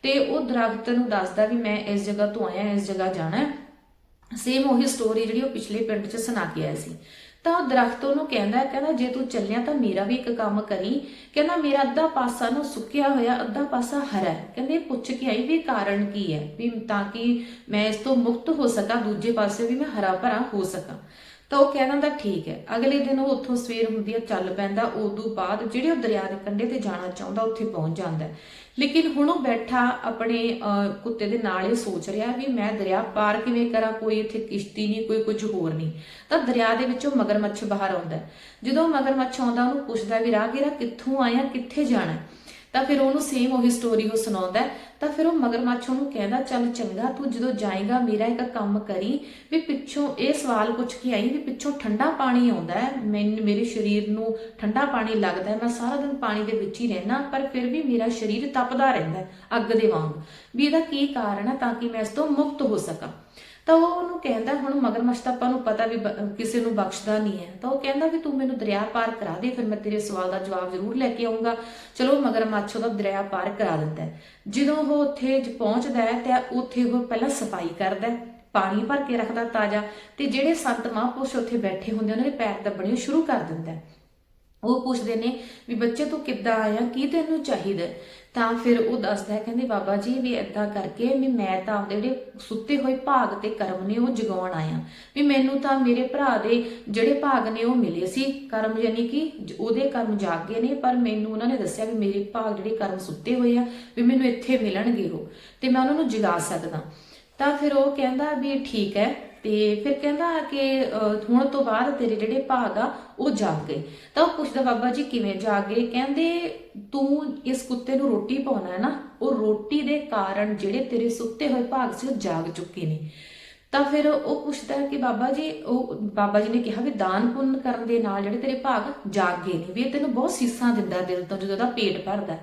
ਤੇ ਉਹ ਦਰਖਤ ਨੂੰ ਦੱਸਦਾ ਵੀ ਮੈਂ ਇਸ ਜਗ੍ਹਾ ਤੋਂ ਆਇਆ ਇਸ ਜਗ੍ਹਾ ਜਾਣਾ ਸੇਮ ਉਹੀ ਸਟੋਰੀ ਜਿਹੜੀ ਉਹ ਪਿਛਲੇ ਪਿੰਡ 'ਚ ਸੁਣਾ ਕੇ ਆਇਆ ਸੀ। ਤਾਂ ਉਹ ਦਰਖਤ ਉਹਨੂੰ ਕਹਿੰਦਾ ਕਹਿੰਦਾ, ਜੇ ਤੂੰ ਚੱਲਿਆ ਤਾਂ ਮੇਰਾ ਵੀ ਇੱਕ ਕੰਮ ਕਰੀ। ਕਹਿੰਦਾ, ਮੇਰਾ ਅੱਧਾ ਪਾਸਾ ਨਾ ਸੁੱਕਿਆ ਹੋਇਆ, ਅੱਧਾ ਪਾਸਾ ਹਰਾ ਕਹਿੰਦੇ, ਪੁੱਛ ਕੇ ਆਈ ਵੀ ਕਾਰਨ ਕੀ ਹੈ? ਵੀ ਤਾਂ ਕਿ ਮੈਂ ਇਸ ਤੋਂ ਮੁਕਤ ਹੋ ਸਕਾਂ, ਦੂਜੇ ਪਾਸੇ ਵੀ ਮੈਂ ਹਰਾ ਭਰਾ ਹੋ ਸਕਾਂ। ਤਾਂ ਉਹ ਕਹਿੰਦਾ ਦਾ ਠੀਕ ਹੈ। ਅਗਲੇ ਦਿਨ ਉਹ ਉੱਥੋਂ ਸਵੇਰ ਹੁੰਦੀ ਹੈ ਚੱਲ ਪੈਂਦਾ। ਉਦੋਂ ਬਾਅਦ ਜਿਹੜੇ ਉਹ ਦਰਿਆ ਦੇ ਕੰਢੇ ਤੇ ਜਾਣਾ ਚਾਹੁੰਦਾ, ਉੱਥੇ ਪਹੁੰਚ ਜਾਂਦਾ। ਲੇਕਿਨ ਹੁਣ ਉਹ ਬੈਠਾ ਆਪਣੇ ਅਹ, ਕੁੱਤੇ ਦੇ ਨਾਲ ਇਹ ਸੋਚ ਰਿਹਾ ਵੀ ਮੈਂ ਦਰਿਆ ਪਾਰ ਕਿਵੇਂ ਕਰਾਂ ਕੋਈ ਇੱਥੇ ਕਿਸ਼ਤੀ ਨਹੀਂ ਕੋਈ ਕੁਝ ਹੋਰ ਨਹੀਂ ਤਾਂ ਦਰਿਆ ਦੇ ਵਿੱਚੋਂ ਮਗਰਮੱਛ ਬਾਹਰ ਆਉਂਦਾ ਹੈ। ਜਦੋਂ ਮਗਰਮੱਛ ਆਉਂਦਾ ਉਹਨੂੰ ਪੁੱਛਦਾ ਵੀ ਰਾਹਗੀਰਾ ਕਿੱਥੋਂ ਆਇਆ ਕਿੱਥੇ ਜਾਣਾ ਤਾਂ ਫਿਰ ਉਹਨੂੰ ਸੇਮ ਉਹੀ ਸਟੋਰੀ ਉਹ ਸੁਣਾਉਂਦਾ ਤਾਂ ਫਿਰ ਉਹ ਮਗਰਮੱਛ ਉਹਨੂੰ ਕਹਿੰਦਾ, ਚੱਲ ਚੰਗਾ, ਤੂੰ ਜਦੋਂ ਜਾਏਗਾ ਮੇਰਾ ਇੱਕ ਕੰਮ ਕਰੀ ਵੀ ਪਿੱਛੋਂ ਇਹ ਸਵਾਲ ਪੁੱਛ ਕੇ ਆਈ ਵੀ ਪਿੱਛੋਂ ਠੰਡਾ ਪਾਣੀ ਆਉਂਦਾ ਹੈ। ਮੈਨੂੰ, ਮੇਰੇ ਸਰੀਰ ਨੂੰ ਠੰਡਾ ਪਾਣੀ ਲੱਗਦਾ ਹੈ, ਮੈਂ ਸਾਰਾ ਦਿਨ ਪਾਣੀ ਦੇ ਵਿੱਚ ਹੀ ਰਹਿਣਾ ਪਰ ਫਿਰ ਵੀ ਮੇਰਾ ਸਰੀਰ ਤਪਦਾ ਰਹਿੰਦਾ ਹੈ ਅੱਗ ਦੇ ਵਾਂਗ। ਵੀ ਇਹਦਾ ਕੀ ਕਾਰਨ ਹੈ ਤਾਂ ਕਿ ਮੈਂ ਇਸ ਤੋਂ ਮੁਕਤ ਹੋ ਸਕਾਂ? ਤਾਂ ਉਹ ਉਹਨੂੰ ਕਹਿੰਦਾ, ਹੁਣ ਮਗਰਮੱਛ ਤਾਂ ਆਪਾਂ ਨੂੰ ਪਤਾ ਵੀ ਕਿਸੇ ਨੂੰ ਬਖਸ਼ਦਾ ਨਹੀਂ ਹੈ। ਤਾਂ ਉਹ ਕਹਿੰਦਾ ਵੀ ਤੂੰ ਮੈਨੂੰ ਦਰਿਆ ਪਾਰ ਕਰਾ ਦੇ, ਫਿਰ ਮੈਂ ਤੇਰੇ ਸਵਾਲ ਦਾ ਜਵਾਬ ਜ਼ਰੂਰ ਲੈ ਕੇ ਆਉਂਗਾ ਚਲੋ ਮਗਰਮੱਛ ਉਹਦਾ ਦਰਿਆ ਪਾਰ ਕਰਾ ਦਿੰਦਾ ਜਦੋਂ ਉਹ ਉੱਥੇ ਪਹੁੰਚਦਾ ਹੈ ਤੇ ਉੱਥੇ ਉਹ ਪਹਿਲਾਂ ਸਫ਼ਾਈ ਕਰਦਾ ਹੈ, ਪਾਣੀ ਭਰ ਕੇ ਰੱਖਦਾ ਤਾਜ਼ਾ ਤੇ ਜਿਹੜੇ ਸੰਤ ਮਹਾਂਪੁਰਸ਼ ਉੱਥੇ ਬੈਠੇ ਹੁੰਦੇ, ਉਹਨਾਂ ਦੇ ਪੈਰ ਦੱਬਣੇ ਸ਼ੁਰੂ ਕਰ ਦਿੰਦਾ ਉਹ ਪੁੱਛਦੇ ਨੇ ਵੀ ਬੱਚੇ ਤੂੰ ਕਿੱਦਾਂ ਆਇਆ, ਕੀ ਤੈਨੂੰ ਚਾਹੀਦਾ ਤਾਂ ਫਿਰ ਉਹ ਦੱਸਦਾ ਹੈ, ਕਹਿੰਦੇ ਬਾਬਾ ਜੀ ਵੀ ਏਦਾਂ ਕਰਕੇ ਵੀ ਮੈਂ ਤਾਂ ਆਪਦੇ ਜਿਹੜੇ ਸੁੱਤੇ ਹੋਏ ਭਾਗ ਤੇ ਕਰਮ ਨੇ ਉਹ ਜਗਾਉਣ ਆਇਆ। ਵੀ ਮੈਨੂੰ ਤਾਂ ਮੇਰੇ ਭਰਾ ਦੇ ਜਿਹੜੇ ਭਾਗ ਨੇ ਉਹ ਮਿਲੇ ਸੀ, ਕਰਮ ਯਾਨੀ ਕਿ ਉਹਦੇ ਕਰਮ ਜਾਗੇ ਨੇ, ਪਰ ਮੈਨੂੰ ਉਹਨਾਂ ਨੇ ਦੱਸਿਆ ਵੀ ਮੇਰੇ ਭਾਗ ਜਿਹੜੇ ਕਰਮ ਸੁੱਤੇ ਹੋਏ ਆ, ਵੀ ਮੈਨੂੰ ਇੱਥੇ ਮਿਲਣਗੇ ਉਹ ਤੇ ਮੈਂ ਉਹਨਾਂ ਨੂੰ ਜਗਾ ਸਕਦਾ। ਤਾਂ ਫਿਰ ਉਹ ਕਹਿੰਦਾ ਵੀ ਠੀਕ ਹੈ ਤੇ ਫਿਰ ਕਹਿੰਦਾ ਕਿ ਹੁਣ ਤੋਂ ਬਾਅਦ ਤੇਰੇ ਜਿਹੜੇ ਭਾਗ ਆ, ਉਹ ਜਾਗ ਗਏ। ਤਾਂ ਉਹ ਪੁੱਛਦਾ, ਬਾਬਾ ਜੀ, ਕਿਵੇਂ ਜਾਗ ਗਏ? ਕਹਿੰਦੇ, ਤੂੰ ਇਸ ਕੁੱਤੇ ਨੂੰ ਰੋਟੀ ਪਾਉਣਾ ਹੈ ਨਾ, ਉਹ ਰੋਟੀ ਦੇ ਕਾਰਨ ਜਿਹੜੇ ਤੇਰੇ ਸੁੱਤੇ ਹੋਏ ਭਾਗ ਸੀ, ਉਹ ਜਾਗ ਚੁੱਕੇ ਨੇ। ਤਾਂ ਫਿਰ ਉਹ ਪੁੱਛਦਾ ਕਿ, ਬਾਬਾ ਜੀ, ਉਹ, ਬਾਬਾ ਜੀ ਨੇ ਕਿਹਾ ਵੀ ਦਾਨ ਪੁੰਨ ਕਰਨ ਦੇ ਨਾਲ ਜਿਹੜੇ ਤੇਰੇ ਭਾਗ ਜਾਗ ਗਏ ਨੇ, ਵੀ ਇਹ ਤੈਨੂੰ ਬਹੁਤ ਸੀਸਾਂ ਦਿੰਦਾ ਦਿਲ ਤੋਂ ਜਦੋਂ ਉਹਦਾ ਪੇਟ ਭਰਦਾ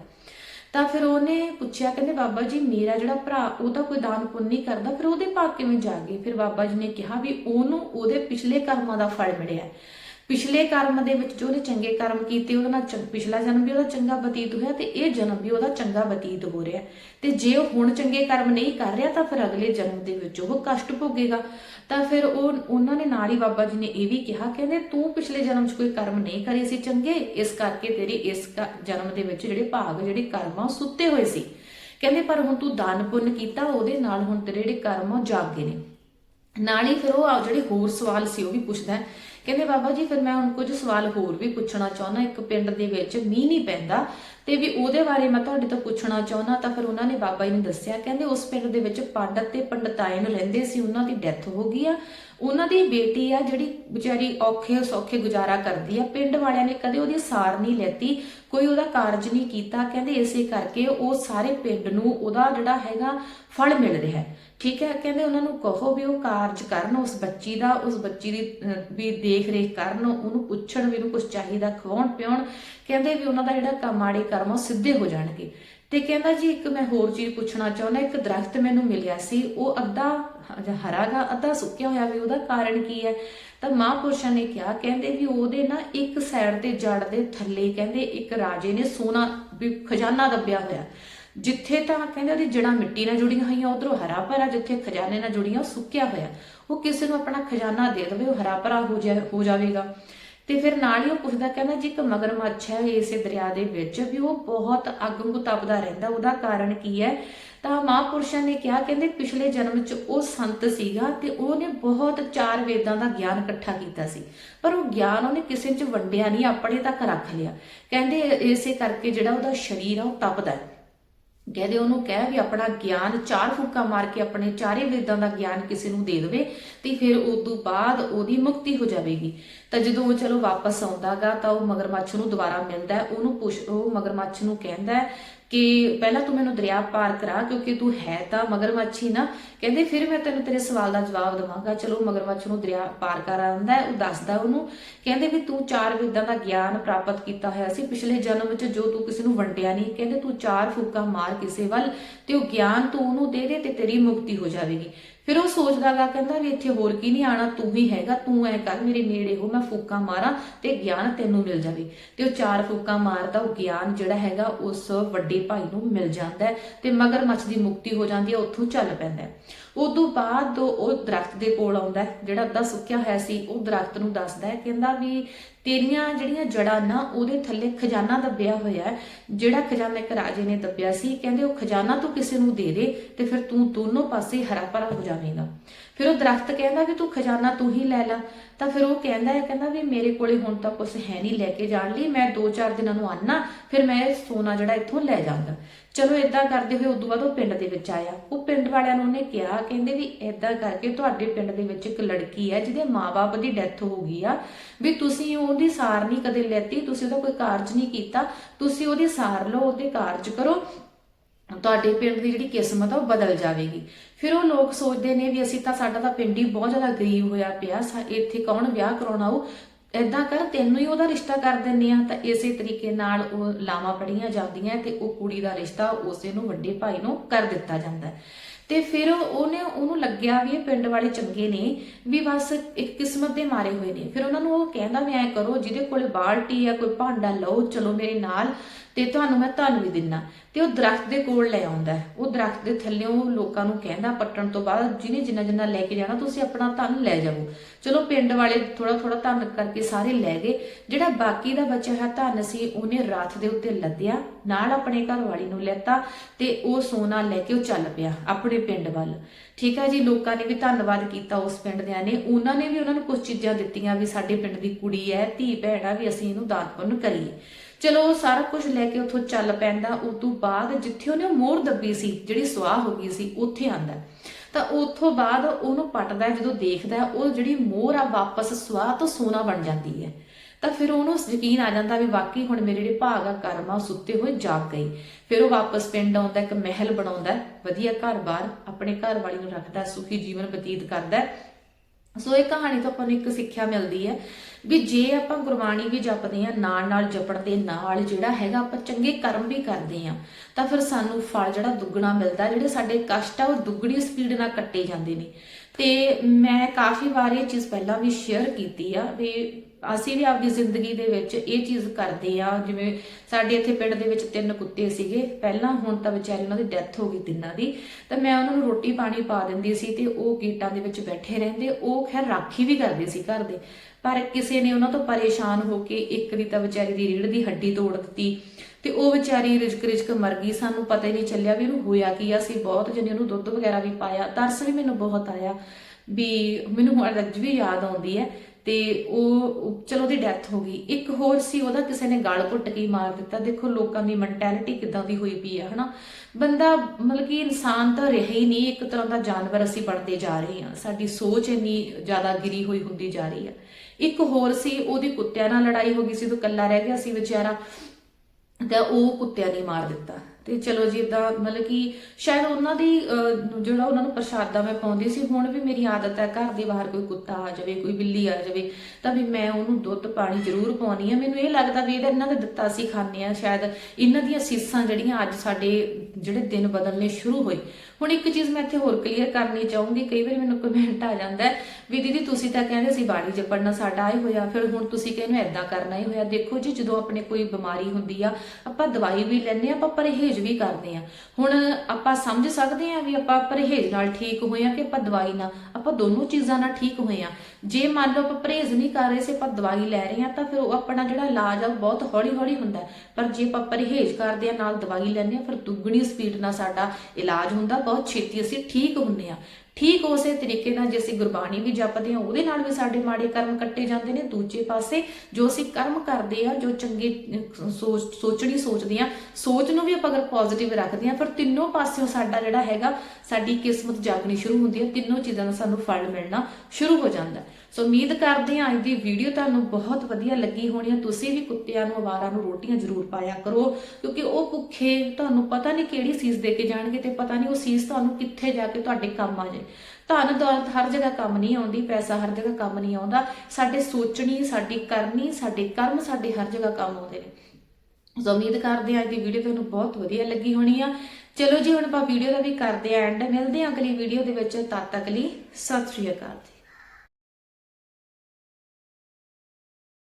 ਤਾਂ ਫਿਰ ਉਹਨੇ ਪੁੱਛਿਆ, ਕਹਿੰਦੇ ਬਾਬਾ ਜੀ, ਮੇਰਾ ਜਿਹੜਾ ਭਰਾ, ਉਹ ਤਾਂ ਕੋਈ ਦਾਨ ਪੁੰਨ ਨਹੀਂ ਕਰਦਾ, ਫਿਰ ਉਹਦੇ ਭਾਗ ਕਿਵੇਂ ਜਾਗੇ ਫਿਰ ਬਾਬਾ ਜੀ ਨੇ ਕਿਹਾ ਵੀ ਉਹਨੂੰ ਉਹਦੇ ਪਿਛਲੇ ਕਰਮਾਂ ਦਾ ਫਲ ਮਿਲਿਆ। ਪਿਛਲੇ ਕਰਮ ਦੇ ਵਿੱਚ ਜੋ ਉਹਨੇ ਚੰਗੇ ਕਰਮ ਕੀਤੇ, ਉਹਦਾ ਨਾਲ ਪਿਛਲਾ ਜਨਮ ਵੀ ਉਹਦਾ ਚੰਗਾ ਬਤੀਤ ਹੋਇਆ ਤੇ ਇਹ ਜਨਮ ਵੀ ਉਹਦਾ ਚੰਗਾ ਬਤੀਤ ਹੋ ਰਿਹਾ। ਤੇ ਜੇ ਉਹ ਹੁਣ ਚੰਗੇ ਕਰਮ ਨਹੀਂ ਕਰ ਰਿਹਾ ਤਾਂ ਫਿਰ ਅਗਲੇ ਜਨਮ ਦੇ ਵਿੱਚ ਉਹ ਕਸ਼ਟ ਭੋਗੇਗਾ। ਤਾਂ ਫਿਰ ਉਹ, ਉਹਨਾਂ ਨੇ ਨਾਲ ਹੀ ਬਾਬਾ ਜੀ ਨੇ ਇਹ ਵੀ ਕਿਹਾ, ਕਹਿੰਦੇ ਤੂੰ ਪਿਛਲੇ ਜਨਮ 'ਚ ਕੋਈ ਕਰਮ ਨਹੀਂ ਕਰੇ ਸੀ ਚੰਗੇ, ਇਸ ਕਰਕੇ ਤੇਰੇ ਇਸ ਜਨਮ ਦੇ ਵਿੱਚ ਜਿਹੜੇ ਭਾਗ, ਜਿਹੜੇ ਕਰਮ ਆ ਉਹ ਸੁੱਤੇ ਹੋਏ ਸੀ। ਕਹਿੰਦੇ ਪਰ ਹੁਣ ਤੂੰ ਦਾਨ ਪੁੰਨ ਕੀਤਾ, ਉਹਦੇ ਨਾਲ ਹੁਣ ਤੇਰੇ ਜਿਹੜੇ ਕਰਮ ਆ ਉਹ ਜਾਗੇ ਨੇ। ਨਾਲ ਹੀ ਫਿਰ ਉਹ ਜਿਹੜੇ ਹੋਰ ਸਵਾਲ ਸੀ ਉਹ ਵੀ ਪੁੱਛਦਾ ਹੈ। ਕਹਿੰਦੇ ਬਾਬਾ ਜੀ, ਫਿਰ ਮੈਂ ਹੁਣ ਕੁਝ ਸਵਾਲ ਹੋਰ ਵੀ ਪੁੱਛਣਾ ਚਾਹੁੰਦਾ। ਇੱਕ ਪਿੰਡ ਦੇ ਵਿੱਚ ਮੀਂਹ ਨਹੀਂ ਪੈਂਦਾ ਤੇ ਵੀ ਉਹਦੇ ਬਾਰੇ ਮੈਂ ਤੁਹਾਡੇ ਤੋਂ ਪੁੱਛਣਾ ਚਾਹੁੰਦਾ ਤਾਂ ਫਿਰ ਉਹਨਾਂ ਨੇ ਬਾਬਾ ਜੀ ਨੇ ਦੱਸਿਆ। ਕਹਿੰਦੇ ਉਸ ਪਿੰਡ ਦੇ ਵਿੱਚ ਪੰਡਤ ਤੇ ਪੰਡਤਾਇਨ ਰਹਿੰਦੇ ਸੀ, ਉਹਨਾਂ ਦੀ ਡੈਥ ਹੋ ਗਈ ਆ। ਉਹਨਾਂ ਦੀ ਬੇਟੀ ਆ ਜਿਹੜੀ ਵਿਚਾਰੀ ਔਖੇ ਸੌਖੇ ਗੁਜ਼ਾਰਾ ਕਰਦੀ ਆ, ਪਿੰਡ ਵਾਲਿਆਂ ਨੇ ਕਦੇ ਉਹਦੀ ਸਾਰ ਨਹੀਂ ਲੈਤੀ, ਕੋਈ ਉਹਦਾ ਕਾਰਜ ਨਹੀਂ ਕੀਤਾ, ਕਹਿੰਦੇ ਇਸੇ ਕਰਕੇ ਉਹ ਸਾਰੇ ਪਿੰਡ ਨੂੰ ਉਹਦਾ ਜਿਹੜਾ ਹੈਗਾ ਫਲ ਮਿਲ ਰਿਹਾ। ਹੈ ਠੀਕ ਹੈ, ਕਹਿੰਦੇ ਉਹਨਾਂ ਨੂੰ ਕਹੋ ਵੀ ਉਹ ਕਾਰਜ ਕਰਨ, ਉਸ ਬੱਚੀ ਦਾ, ਉਸ ਬੱਚੀ ਦੀ ਵੀ ਦੇਖ ਰੇਖ ਕਰਨ, ਉਹਨੂੰ ਪੁੱਛਣ ਵੀ ਉਹਨੂੰ ਕੁਝ ਚਾਹੀਦਾ ਖਵਾਉਣ ਪਿਉਣ ਕਹਿੰਦੇ ਵੀ ਉਹਨਾਂ ਦਾ ਜਿਹੜਾ ਮਾੜੇ ਕਰਮ ਉਹ ਸਿੱਧੇ ਹੋ ਜਾਣਗੇ। ਤੇ ਕਹਿੰਦਾ ਜੀ, ਇੱਕ ਮੈਂ ਹੋਰ ਚੀਜ਼ ਪੁੱਛਣਾ ਚਾਹੁੰਦਾ, ਇੱਕ ਦਰਖਤ ਮੈਨੂੰ ਮਿਲਿਆ ਸੀ, ਉਹ ਅੱਧਾ ਹ- ਹਰਾ ਗਾ, ਅੱਧਾ ਸੁੱਕਿਆ ਹੋਇਆ ਵੀ, ਉਹਦਾ ਕਾਰਨ ਕੀ ਹੈ? ਤਾਂ ਮਹਾਂਪੁਰਸ਼ਾਂ ਨੇ ਕਿਹਾ, ਕਹਿੰਦੇ ਵੀ ਉਹਦੇ ਨਾ ਇੱਕ ਸਾਈਡ ਤੇ ਜੜ ਦੇ ਥੱਲੇ, ਕਹਿੰਦੇ ਇੱਕ ਰਾਜੇ ਨੇ ਸੋਨਾ ਵੀ ਖਜ਼ਾਨਾ ਦੱਬਿਆ ਹੋਇਆ। ਜਿੱਥੇ ਤਾਂ ਕਹਿੰਦੇ ਉਹਦੀ ਜੜਾਂ ਮਿੱਟੀ ਨਾਲ ਜੁੜੀਆਂ ਹੋਈਆਂ, ਉਧਰੋਂ ਹਰਾ ਭਰਾ ਜਿੱਥੇ ਖਜ਼ਾਨੇ ਨਾਲ ਜੁੜੀਆਂ, ਉਹ ਸੁੱਕਿਆ ਹੋਇਆ। ਉਹ ਕਿਸੇ ਨੂੰ ਆਪਣਾ ਖਜ਼ਾਨਾ ਦੇ ਦੇਵੇ, ਉਹ ਹਰਾ ਭਰਾ ਹੋ ਜਾ, ਹੋ ਜਾਵੇਗਾ। ਤੇ ਫਿਰ ਨਾਲ ਹੀ ਉਹ ਪੁੱਛਦਾ ਕਹਿੰਦਾ ਜੀ ਇੱਕ ਮਗਰਮੱਛ ਹੈ ਇਸੇ ਦਰਿਆ ਦੇ ਵਿੱਚ, ਵੀ ਉਹ ਬਹੁਤ ਅੱਗ ਵਾਂਗੂ ਤਪਦਾ ਰਹਿੰਦਾ, ਉਹਦਾ ਕਾਰਨ ਕੀ ਹੈ? ਤਾਂ ਮਹਾਂਪੁਰਸ਼ਾਂ ਨੇ ਕਿਹਾ, ਕਹਿੰਦੇ ਪਿਛਲੇ ਜਨਮ 'ਚ ਉਹ ਸੰਤ ਸੀਗਾ ਤੇ ਉਹਨੇ ਬਹੁਤ ਚਾਰ ਵੇਦਾਂ ਦਾ ਗਿਆਨ ਇਕੱਠਾ ਕੀਤਾ ਸੀ, ਪਰ ਉਹ ਗਿਆਨ ਉਹਨੇ ਕਿਸੇ 'ਚ ਵੰਡਿਆ ਨਹੀਂ, ਆਪਣੇ ਤੱਕ ਰੱਖ ਲਿਆ। ਕਹਿੰਦੇ ਇਸੇ ਕਰਕੇ ਜਿਹੜਾ ਉਹਦਾ ਸਰੀਰ ਆ, ਉਹ ਤਪਦਾ ਹੈ। ਕਹਿੰਦੇ ਉਹਨੂੰ ਕਹਿ ਵੀ ਆਪਣਾ ਗਿਆਨ ਚਾਰ ਫੂਕਾ ਮਾਰ ਕੇ ਆਪਣੇ ਚਾਰੇ ਵੇਦਾਂ ਦਾ ਗਿਆਨ ਕਿਸੇ ਨੂੰ ਦੇ ਦੇਵੇ, ਤੇ ਫਿਰ ਉਸ ਤੋਂ ਬਾਅਦ ਉਹਦੀ ਮੁਕਤੀ ਹੋ ਜਾਵੇਗੀ। ਤਾਂ ਜਦੋਂ ਉਹ ਚਲੋ ਵਾਪਸ ਆਉਂਦਾਗਾ ਤਾਂ ਉਹ ਮਗਰਮੱਛ ਨੂੰ ਦੁਬਾਰਾ ਮਿਲਦਾ ਹੈ, ਉਹਨੂੰ ਪੁੱਛ, ਉਹ ਮਗਰਮੱਛ ਨੂੰ ਕਹਿੰਦਾ ਕਿ ਪਹਿਲਾਂ ਤੂੰ ਮੈਨੂੰ ਦਰਿਆ ਪਾਰ ਕਰਾ ਕਿਉਂਕਿ ਤੂੰ ਹੈ ਤਾਂ ਮਗਰਮੱਛ ਨਾ। ਕਹਿੰਦੇ ਫਿਰ ਮੈਂ ਤੈਨੂੰ ਤੇਰੇ ਸਵਾਲ ਦਾ ਜਵਾਬ ਦਵਾਂਗਾ। ਚਲੋ ਮਗਰਮੱਛ ਨੂੰ ਦਰਿਆ ਪਾਰ ਕਰ ਆਉਂਦਾ ਉਹ ਦੱਸਦਾ ਉਹਨੂੰ। ਕਹਿੰਦੇ ਵੀ ਤੂੰ ਚਾਰ ਵਿਦਾਂ ਦਾ ਗਿਆਨ ਪ੍ਰਾਪਤ ਕੀਤਾ ਹੋਇਆ ਸੀ ਪਿਛਲੇ ਜਨਮ ਵਿੱਚ ਜੋ ਤੂੰ ਕਿਸੇ ਨੂੰ ਵੰਡਿਆ ਨਹੀਂ। ਕਹਿੰਦੇ ਤੂੰ ਚਾਰ ਫੂਕਾ ਮਾਰ ਕਿਸੇ ਵੱਲ ਤੇ ਉਹ ਗਿਆਨ ਤੂੰ ਉਹਨੂੰ ਦੇ ਦੇ ਤੇ ਤੇਰੀ ਮੁਕਤੀ ਹੋ ਜਾਵੇਗੀ। ਫਿਰ ਉਹ ਸੋਚਦਾਗਾ ਕਹਿੰਦਾ ਵੀ ਇੱਥੇ ਹੋਰ ਕੀ ਨਹੀਂ ਆਣਾ ਤੂੰ ਹੀ ਹੈਗਾ, ਤੂੰ ਐ ਕਰ, ਮੇਰੇ ਨੇੜੇ ਹੋ, ਮੈਂ ਫੂਕਾਂ ਮਾਰਾਂ ਤੇ ਗਿਆਨ ਤੈਨੂੰ ਮਿਲ ਜਾਵੇ। ਤੇ ਉਹ ਚਾਰ ਫੂਕਾਂ ਮਾਰਦਾ, ਉਹ ਗਿਆਨ ਜਿਹੜਾ ਹੈਗਾ, ਉਸ ਵੱਡੇ ਭਾਈ ਨੂੰ ਮਿਲ ਜਾਂਦਾ ਹੈ ਤੇ ਮਗਰਮੱਛ ਦੀ ਮੁਕਤੀ ਹੋ ਜਾਂਦੀ ਹੈ, ਉੱਥੋਂ ਚੱਲ ਪੈਂਦਾ ਉਦੋਂ ਬਾਅਦ ਉਹ ਦਰਖਤ ਦੇ ਕੋਲ ਆਉਂਦਾ ਜਿਹੜਾ ਅੱਧਾ ਸੁੱਕਿਆ ਹੋਇਆ ਸੀ, ਉਹ ਦਰਖਤ ਨੂੰ ਦੱਸਦਾ ਹੈ, ਕਹਿੰਦਾ ਵੀ ਤੇਰੀਆਂ ਜਿਹੜੀਆਂ ਜੜਾਂ ਨਾ, ਉਹਦੇ ਥੱਲੇ ਖਜ਼ਾਨਾ ਦੱਬਿਆ ਹੋਇਆ ਹੈ, ਜਿਹੜਾ ਖਜ਼ਾਨਾ ਇੱਕ ਰਾਜੇ ਨੇ ਦੱਬਿਆ ਸੀ, ਕਹਿੰਦੇ ਉਹ ਖਜ਼ਾਨਾ ਤੂੰ ਕਿਸੇ ਨੂੰ ਦੇ ਦੇ ਤੇ ਫਿਰ ਤੂੰ ਦੋਨੋਂ ਪਾਸੇ ਹਰਾ ਭਰਾ ਹੋ ਜਾਵੇਂਗਾ। ਫਿਰ ਉਹ ਦਰਖਤ ਕਹਿੰਦਾ ਵੀ ਤੂੰ ਖਜ਼ਾਨਾ ਤੂੰ ਹੀ ਲੈ ਲੈ। ਤਾਂ ਫਿਰ ਉਹ ਕਹਿੰਦਾ ਹੈ, ਕਹਿੰਦਾ ਵੀ ਮੇਰੇ ਕੋਲੇ ਹੁਣ ਤਾਂ ਕੁਝ ਹੈ ਨਹੀਂ ਲੈ ਕੇ ਜਾਣ ਲਈ। ਮੈਂ 2-4 ਦਿਨਾਂ ਨੂੰ ਆਨਾ, ਫਿਰ ਮੈਂ ਇਹ ਸੋਨਾ ਜਿਹੜਾ ਇੱਥੋਂ ਲੈ ਜਾਂਦਾ। ਚਲੋ ਇਦਾਂ ਕਰਦੇ ਹੋਏ ਉਦੋਂ ਬਾਅਦ ਉਹ ਪਿੰਡ ਦੇ ਵਿੱਚ ਆਇਆ। ਉਹ ਪਿੰਡ ਵਾਲਿਆਂ ਨੂੰ ਉਹਨੇ ਕਿਹਾ, ਕਹਿੰਦੇ ਵੀ ਇਦਾਂ ਕਰਕੇ ਤੁਹਾਡੇ ਪਿੰਡ ਦੇ ਵਿੱਚ ਇੱਕ ਲੜਕੀ ਹੈ, ਜਿਹਦੇ ਮਾਪੇ ਦੀ ਡੈਥ ਹੋ ਗਈ ਆ। ਵੀ ਤੁਸੀਂ ਉਹਦੀ ਸਾਰ ਨਹੀਂ ਕਦੇ ਲੈਤੀ, ਤੁਸੀਂ ਉਹਦਾ ਕੋਈ ਕਾਰਜ ਨਹੀਂ ਕੀਤਾ। ਤੁਸੀਂ ਉਹਦੀ ਸਾਰ ਲਓ, ਉਹਦੇ ਕਾਰਜ ਕਰੋ। ਤੁਹਾਡੇ ਪਿੰਡ ਦੀ ਜਿਹੜੀ ਕਿਸਮਤ ਆ ਉਹ ਬਦਲ ਜਾਵੇਗੀ। ਫਿਰ ਉਹ ਲੋਕ ਸੋਚਦੇ ਨੇ ਵੀ ਅਸੀਂ ਤਾਂ ਸਾਡਾ ਤਾਂ ਪਿੰਡ ਹੀ ਬਹੁਤ ਜ਼ਿਆਦਾ ਗਰੀਬ ਹੋਇਆ ਪਿਆ ਇੱਥੇ ਕੌਣ ਵਿਆਹ ਕਰਾਉਣਾ, ਉਹ ਏਦਾਂ ਕਰ, ਤੈਨੂੰ ਹੀ ਉਹਦਾ ਰਿਸ਼ਤਾ ਕਰ ਦਿੰਨੇ ਆ। ਤਾਂ ਇਸੇ ਤਰੀਕੇ ਨਾਲ ਉਹ ਲਾਵਾਂ ਪੜੀਆਂ ਜਾਂਦੀਆਂ ਤੇ ਉਹ ਕੁੜੀ ਦਾ ਰਿਸ਼ਤਾ ਉਸੇ ਨੂੰ ਵੱਡੇ ਭਾਈ ਨੂੰ ਕਰ ਦਿੱਤਾ ਜਾਂਦਾ। ਤੇ ਫਿਰ ਉਹਨੇ, ਉਹਨੂੰ ਲੱਗਿਆ ਵੀ ਇਹ ਪਿੰਡ ਵਾਲੇ ਚੰਗੇ ਨੇ, ਵੀ ਬਸ ਇੱਕ ਕਿਸਮਤ ਦੇ ਮਾਰੇ ਹੋਏ ਨੇ। ਫਿਰ ਉਹਨਾਂ ਨੂੰ ਉਹ ਕਹਿੰਦਾ, ਵੀ ਐ ਕਰੋ, ਜਿਹਦੇ ਕੋਲੇ ਬਾਲਟੀ ਆ, ਕੋਈ ਭਾਂਡਾ ਲਓ, ਚਲੋ ਮੇਰੇ ਨਾਲ। ਤੇ ਤੁਹਾਨੂੰ ਮੈਂ ਧਨ ਵੀ ਦਿੰਨਾ। ਤੇ ਉਹ ਦਰਖਤ ਦੇ ਕੋਲ ਲੈ ਆਉਂਦਾ ਉਹ ਦਰਖਤ ਦੇ ਥੱਲੇ ਉਹ ਲੋਕਾਂ ਨੂੰ ਕਹਿੰਦਾ, ਪੱਟਣ ਤੋਂ ਬਾਅਦ ਜਿਹਨੇ ਜਿੰਨਾ ਜਿੰਨਾ ਲੈ ਕੇ ਜਾਣਾ, ਤੁਸੀਂ ਆਪਣਾ ਧਨ ਲੈ ਜਾਓ ਚਲੋ ਪਿੰਡ ਵਾਲੇ ਥੋੜਾ ਥੋੜਾ ਧਨ ਕਰਕੇ ਸਾਰੇ ਲੈ ਗਏ। ਜਿਹੜਾ ਬਾਕੀ ਦਾ ਬਚਿਆ ਹੋਇਆ ਧਨ ਸੀ, ਉਹਨੇ ਰਾਤ ਦੇ ਉੱਤੇ ਲੱਦਿਆ, ਨਾਲ ਆਪਣੇ ਘਰ ਵਾਲੀ ਨੂੰ ਲੈਤਾ ਤੇ ਉਹ ਸੋਨਾ ਲੈ ਕੇ ਉਹ ਚੱਲ ਪਿਆ ਆਪਣੇ ਪਿੰਡ ਵੱਲ। ਠੀਕ ਹੈ ਜੀ, ਲੋਕਾਂ ਨੇ ਵੀ ਧੰਨਵਾਦ ਕੀਤਾ ਉਸ ਪਿੰਡ ਦਿਆਂ ਨੇ। ਉਹਨਾਂ ਨੇ ਵੀ ਉਹਨਾਂ ਨੂੰ ਕੁਝ ਚੀਜ਼ਾਂ ਦਿੱਤੀਆਂ ਵੀ ਸਾਡੇ ਪਿੰਡ ਦੀ ਕੁੜੀ ਹੈ, ਧੀ ਭੈਣ ਆ, ਵੀ ਅਸੀਂ ਇਹਨੂੰ ਦਾਨ ਪੁੰਨ ਕਰੀਏ। ਚਲੋ, ਉਹ ਸਾਰਾ ਕੁਝ ਲੈ ਕੇ ਉੱਥੋਂ ਚੱਲ ਪੈਂਦਾ। ਉਸ ਤੋਂ ਬਾਅਦ ਜਿੱਥੇ ਉਹਨੇ ਮੋਰ ਦੱਬੀ ਸੀ, ਜਿਹੜੀ ਸਵਾਹ ਹੋ ਗਈ ਸੀ, ਉੱਥੇ ਆਂਦਾ ਤਾਂ ਉੱਥੋਂ ਬਾਅਦ ਉਹਨੂੰ ਪਟਦਾ ਜਦੋਂ ਦੇਖਦਾ ਉਹ ਜਿਹੜੀ ਮੋਰ ਆ, ਵਾਪਸ ਸਵਾਹ ਤੋਂ ਸੋਨਾ ਬਣ ਜਾਂਦੀ ਹੈ। ਤਾਂ ਫਿਰ ਉਹਨੂੰ ਯਕੀਨ ਆ ਜਾਂਦਾ ਵੀ ਵਾਕਈ ਹੁਣ ਮੇਰੇ ਜਿਹੜੇ ਭਾਗ ਆ, ਕਰਮ ਆ, ਉਹ ਸੁੱਤੇ ਹੋਏ ਜਾਗ ਗਏ। ਫਿਰ ਉਹ ਵਾਪਸ ਪਿੰਡ ਆਉਂਦਾ, ਇੱਕ ਮਹਿਲ ਬਣਾਉਂਦਾ ਵਧੀਆ ਘਰ-ਬਾਰ, ਆਪਣੇ ਘਰ ਵਾਲੀ ਨੂੰ ਰੱਖਦਾ ਸੁਖੀ ਜੀਵਨ ਬਤੀਤ ਕਰਦਾ ਸੋ ਇਹ ਕਹਾਣੀ ਤੋਂ ਆਪਾਂ ਨੂੰ ਇੱਕ ਸਿੱਖਿਆ ਮਿਲਦੀ ਹੈ ਵੀ ਜੇ ਆਪਾਂ ਗੁਰਬਾਣੀ ਵੀ ਜਪਦੇ ਆ ਨਾਲ ਨਾਲ ਜਪਣ ਦੇ ਨਾਲ ਜਿਹੜਾ ਹੈਗਾ ਆਪਾਂ ਚੰਗੇ ਕਰਮ ਵੀ ਕਰਦੇ ਆ ਤਾਂ ਫਿਰ ਸਾਨੂੰ ਫਲ ਜਿਹੜਾ ਦੁੱਗਣਾ ਮਿਲਦਾ, ਜਿਹੜੇ ਸਾਡੇ ਕਸ਼ਟ ਆ ਉਹ ਦੁੱਗਣੀ ਸਪੀਡ ਨਾਲ ਕੱਟੇ ਜਾਂਦੇ ਨੇ। ਤੇ ਮੈਂ ਕਾਫੀ ਵਾਰ ਇਹ ਚੀਜ਼ ਪਹਿਲਾਂ ਵੀ ਸ਼ੇਅਰ ਕੀਤੀ ਆ ਵੀ ਅਸੀਂ ਵੀ ਆਪਦੀ ਜ਼ਿੰਦਗੀ ਦੇ ਵਿੱਚ ਇਹ ਚੀਜ਼ ਕਰਦੇ ਆ ਜਿਵੇਂ ਸਾਡੇ ਇੱਥੇ ਪਿੰਡ ਦੇ ਵਿੱਚ ਤਿੰਨ ਕੁੱਤੇ ਸੀਗੇ। ਪਹਿਲਾਂ ਹੁਣ ਤਾਂ ਵਿਚਾਰੇ ਉਹਨਾਂ ਦੀ ਡੈਥ ਹੋ ਗਈ ਤਿੰਨਾਂ ਦੀ। ਤਾਂ ਮੈਂ ਉਹਨਾਂ ਨੂੰ ਰੋਟੀ ਪਾਣੀ ਪਾ ਦਿੰਦੀ ਸੀ ਤੇ ਉਹ ਗੇਟਾਂ ਦੇ ਵਿੱਚ ਬੈਠੇ ਰਹਿੰਦੇ। ਉਹ ਖੈਰ ਰਾਖੀ ਵੀ ਕਰਦੇ ਸੀ ਘਰ ਦੇ। ਪਰ ਕਿਸੇ ਨੇ ਉਹਨਾਂ ਤੋਂ ਪਰੇਸ਼ਾਨ ਹੋ ਕੇ ਇੱਕ ਦੀ ਤਾਂ ਵਿਚਾਰੀ ਦੀ ਰੀੜ ਦੀ ਹੱਡੀ ਤੋੜ ਦਿੱਤੀ ਤੇ ਉਹ ਵਿਚਾਰੀ ਰਿਜਕ ਰਿਜਕ ਮਰ ਗਈ। ਸਾਨੂੰ ਪਤਾ ਹੀ ਨਹੀਂ ਚੱਲਿਆ ਵੀ ਉਹਨੂੰ ਹੋਇਆ ਕੀ ਆ। ਅਸੀਂ ਬਹੁਤ ਜਣੇ ਉਹਨੂੰ ਦੁੱਧ ਵਗੈਰਾ ਵੀ ਪਾਇਆ। ਤਰਸ ਵੀ ਮੈਨੂੰ ਬਹੁਤ ਆਇਆ ਵੀ ਮੈਨੂੰ ਹੁਣ ਅੱਜ ਵੀ ਯਾਦ ਆਉਂਦੀ ਹੈ। ਤੇ ਉਹ ਚਲੋ ਉਹਦੀ ਡੈਥ ਹੋ ਗਈ। ਇੱਕ ਹੋਰ ਸੀ, ਉਹਦਾ ਕਿਸੇ ਨੇ ਗਲ ਘੁੱਟ ਕੇ ਮਾਰ ਦਿੱਤਾ। ਦੇਖੋ ਲੋਕਾਂ ਦੀ ਮੈਂਟੈਲਿਟੀ ਕਿਦਾਂ ਦੀ ਹੋਈ ਪਈ ਆ ਹਨਾ? ਬੰਦਾ ਮਤਲਬ ਕਿ ਇਨਸਾਨ ਤਾਂ ਰਿਹਾ ਹੀ ਨਹੀਂ, ਇੱਕ ਤਰ੍ਹਾਂ ਦਾ ਜਾਨਵਰ ਅਸੀਂ ਬਣਦੇ ਜਾ ਰਹੇ ਹਾਂ। ਸਾਡੀ ਸੋਚ ਇੰਨੀ ਜ਼ਿਆਦਾ ਗਿਰੀ ਹੋਈ ਹੁੰਦੀ ਜਾ ਰਹੀ ਆ ਇੱਕ ਹੋਰ ਸੀ, ਉਹਦੀ ਕੁੱਤਿਆਂ ਨਾਲ ਲੜਾਈ ਹੋ ਗਈ ਸੀ ਤਾਂ ਇਕੱਲਾ ਰਹਿ ਗਿਆ ਸੀ ਵਿਚਾਰਾ, ਤਾਂ ਉਹ ਕੁੱਤਿਆਂ ਨੇ ਮਾਰ ਦਿੱਤਾ। ਤੇ ਚਲੋ ਜੀ ਇਦਾਂ ਮਤਲਬ ਕਿ ਸ਼ਾਇਦ ਉਹਨਾਂ ਦੀ ਜਿਹੜਾ ਉਹਨਾਂ ਨੂੰ ਪ੍ਰਸ਼ਾਦਾ ਮੈਂ ਪਾਉਂਦੀ ਸੀ, ਹੁਣ ਵੀ ਮੇਰੀ ਆਦਤ ਹੈ ਘਰ ਦੇ ਬਾਹਰ ਕੋਈ ਕੁੱਤਾ ਆ ਜਾਵੇ, ਕੋਈ ਬਿੱਲੀ ਆ ਜਾਵੇ, ਤਾਂ ਵੀ ਮੈਂ ਉਹਨੂੰ ਦੁੱਧ ਪਾਣੀ ਜ਼ਰੂਰ ਪਾਉਣੀ ਆ ਮੈਨੂੰ ਇਹ ਲੱਗਦਾ ਵੀ ਇਹਦਾ ਇਹਨਾਂ ਦਾ ਦਿੱਤਾ ਸੀ ਖਾਂਦੇ ਆ, ਸ਼ਾਇਦ ਇਹਨਾਂ ਦੀਆਂ ਸੀਸਾਂ ਜਿਹੜੀਆਂ ਅੱਜ ਸਾਡੇ ਜਿਹੜੇ ਦਿਨ ਬਦਲਨੇ ਸ਼ੁਰੂ ਹੋਏ ਹੁਣ ਇੱਕ ਚੀਜ਼ ਮੈਂ ਇੱਥੇ ਹੋਰ ਕਲੀਅਰ ਕਰਨੀ ਚਾਹੂੰਗੀ, ਕਈ ਵਾਰੀ ਮੈਨੂੰ ਕਮੈਂਟ ਆ ਜਾਂਦਾ ਵੀ ਦੀਦੀ ਤੁਸੀਂ ਤਾਂ ਕਹਿੰਦੇ ਸੀ ਬਾੜੀ ਜਪੜਨਾ ਸਾਡਾ ਆਏ ਹੋਇਆ, ਫਿਰ ਹੁਣ ਤੁਸੀਂ ਕਹਿੰਦੇ ਐਦਾਂ ਕਰਨਾ ਹੀ ਹੋਇਆ। ਦੇਖੋ ਜੀ, ਜਦੋਂ ਆਪਣੇ ਕੋਈ ਬਿਮਾਰੀ ਹੁੰਦੀ ਆ, ਆਪਾਂ ਦਵਾਈ ਵੀ ਲੈਂਦੇ ਆ ਆਪਾਂ ਪਰਹੇਜ਼ ਵੀ ਕਰਦੇ ਆ ਹੁਣ ਆਪਾਂ ਸਮਝ ਸਕਦੇ ਆ ਵੀ ਆਪਾਂ ਪਰਹੇਜ਼ ਨਾਲ ਠੀਕ ਹੋਏ ਆ ਕਿ ਆਪਾਂ ਦਵਾਈ ਨਾਲ, ਆਪਾਂ ਦੋਨੋਂ ਚੀਜ਼ਾਂ ਨਾਲ ਠੀਕ ਹੋਏ ਆ ਜੇ ਮੰਨ ਲਓ ਆਪਾਂ ਪਰਹੇਜ਼ ਨਹੀਂ ਕਰ ਰਹੇ ਸੀ ਆਪਾਂ ਦਵਾਈ ਲੈ ਰਹੇ ਹਾਂ, ਤਾਂ ਫਿਰ ਉਹ ਆਪਣਾ ਜਿਹੜਾ ਇਲਾਜ ਆ, ਉਹ ਬਹੁਤ ਹੌਲੀ ਹੌਲੀ ਹੁੰਦਾ ਪਰ ਜੇ ਆਪਾਂ ਪਰਹੇਜ਼ ਕਰਦੇ ਆ ਨਾਲ ਦਵਾਈ ਲੈਂਦੇ ਆ ਫਿਰ ਦੁੱਗਣੀ ਸਪੀਡ ਨਾਲ ਸਾਡਾ ਇਲਾਜ ਹੁੰਦਾ, ਬਹੁਤ ਛੇਤੀ ਅਸੀਂ ਠੀਕ ਹੁੰਦੇ ਆ ਠੀਕ ਉਸੇ ਤਰੀਕੇ ਨਾਲ ਜੇ ਅਸੀਂ ਗੁਰਬਾਣੀ ਵੀ ਜਪਦੇ ਹਾਂ, ਉਹਦੇ ਨਾਲ ਵੀ ਸਾਡੇ ਮਾੜੇ ਕਰਮ ਕੱਟੇ ਜਾਂਦੇ ਨੇ। ਦੂਜੇ ਪਾਸੇ ਜੋ ਅਸੀਂ ਕਰਮ ਕਰਦੇ ਆ, ਜੋ ਚੰਗੇ ਸੋਚ, ਸੋਚਣੀ ਸੋਚਦੇ ਆ, ਸੋਚ ਨੂੰ ਵੀ ਆਪਾਂ ਅਗਰ ਪੋਜ਼ਿਟਿਵ ਰੱਖਦੇ ਆ, ਫਿਰ ਤਿੰਨੋਂ ਪਾਸਿਓਂ ਸਾਡਾ ਜਿਹੜਾ ਹੈਗਾ, ਸਾਡੀ ਕਿਸਮਤ ਜਾਗਣੀ ਸ਼ੁਰੂ ਹੁੰਦੀ ਹੈ ਤਿੰਨੋਂ ਚੀਜ਼ਾਂ ਦਾ ਸਾਨੂੰ ਫਲ ਮਿਲਣਾ ਸ਼ੁਰੂ ਹੋ ਜਾਂਦਾ ਸੋ ਉਮੀਦ ਕਰਦੇ ਹਾਂ ਅੱਜ ਦੀ ਵੀਡੀਓ ਤੁਹਾਨੂੰ ਬਹੁਤ ਵਧੀਆ ਲੱਗੀ ਹੋਣੀ ਹੈ ਤੁਸੀਂ ਵੀ ਕੁੱਤਿਆਂ ਨੂੰ ਆਵਾਰਾਂ ਨੂੰ ਰੋਟੀਆਂ ਜ਼ਰੂਰ ਪਾਇਆ ਕਰੋ, ਕਿਉਂਕਿ ਉਹ ਭੁੱਖੇ, ਤੁਹਾਨੂੰ ਪਤਾ ਨਹੀਂ ਕਿਹੜੀ ਸੀਜ਼ ਦੇ ਕੇ ਜਾਣਗੇ ਤੇ ਪਤਾ ਨਹੀਂ ਉਹ ਸੀਜ਼ ਤੁਹਾਨੂੰ ਕਿੱਥੇ ਜਾ ਕੇ ਤੁਹਾਡੇ ਕੰਮ ਆ ਜਾਏ ਧਨ ਦੌਲਤ ਹਰ ਜਗ੍ਹਾ ਕੰਮ ਨਹੀਂ ਆਉਂਦੀ, ਪੈਸਾ ਹਰ ਜਗ੍ਹਾ ਕੰਮ ਨਹੀਂ ਆਉਂਦਾ। ਸਾਡੇ ਸੋਚਣੀ, ਸਾਡੀ ਕਰਨੀ, ਸਾਡੇ ਕਰਮ, ਸਾਡੇ ਹਰ ਜਗ੍ਹਾ ਕੰਮ ਆਉਂਦੇ ਨੇ। ਸੋ ਉਮੀਦ ਕਰਦੇ ਹਾਂ ਅੱਜ ਦੀ ਵੀਡੀਓ ਤੁਹਾਨੂੰ ਬਹੁਤ ਵਧੀਆ ਲੱਗੀ ਹੋਣੀ ਆ। ਚਲੋ ਜੀ, ਹੁਣ ਆਪਾਂ ਵੀਡੀਓ ਦਾ ਵੀ ਕਰਦੇ ਆ ਐਂਡ ਮਿਲਦੇ ਹਾਂ ਅਗਲੀ ਵੀਡੀਓ ਦੇ ਵਿੱਚ। ਤਦ ਤੱਕ ਲਈ ਸਤਿ ਸ਼੍ਰੀ ਅਕਾਲ ਜੀ।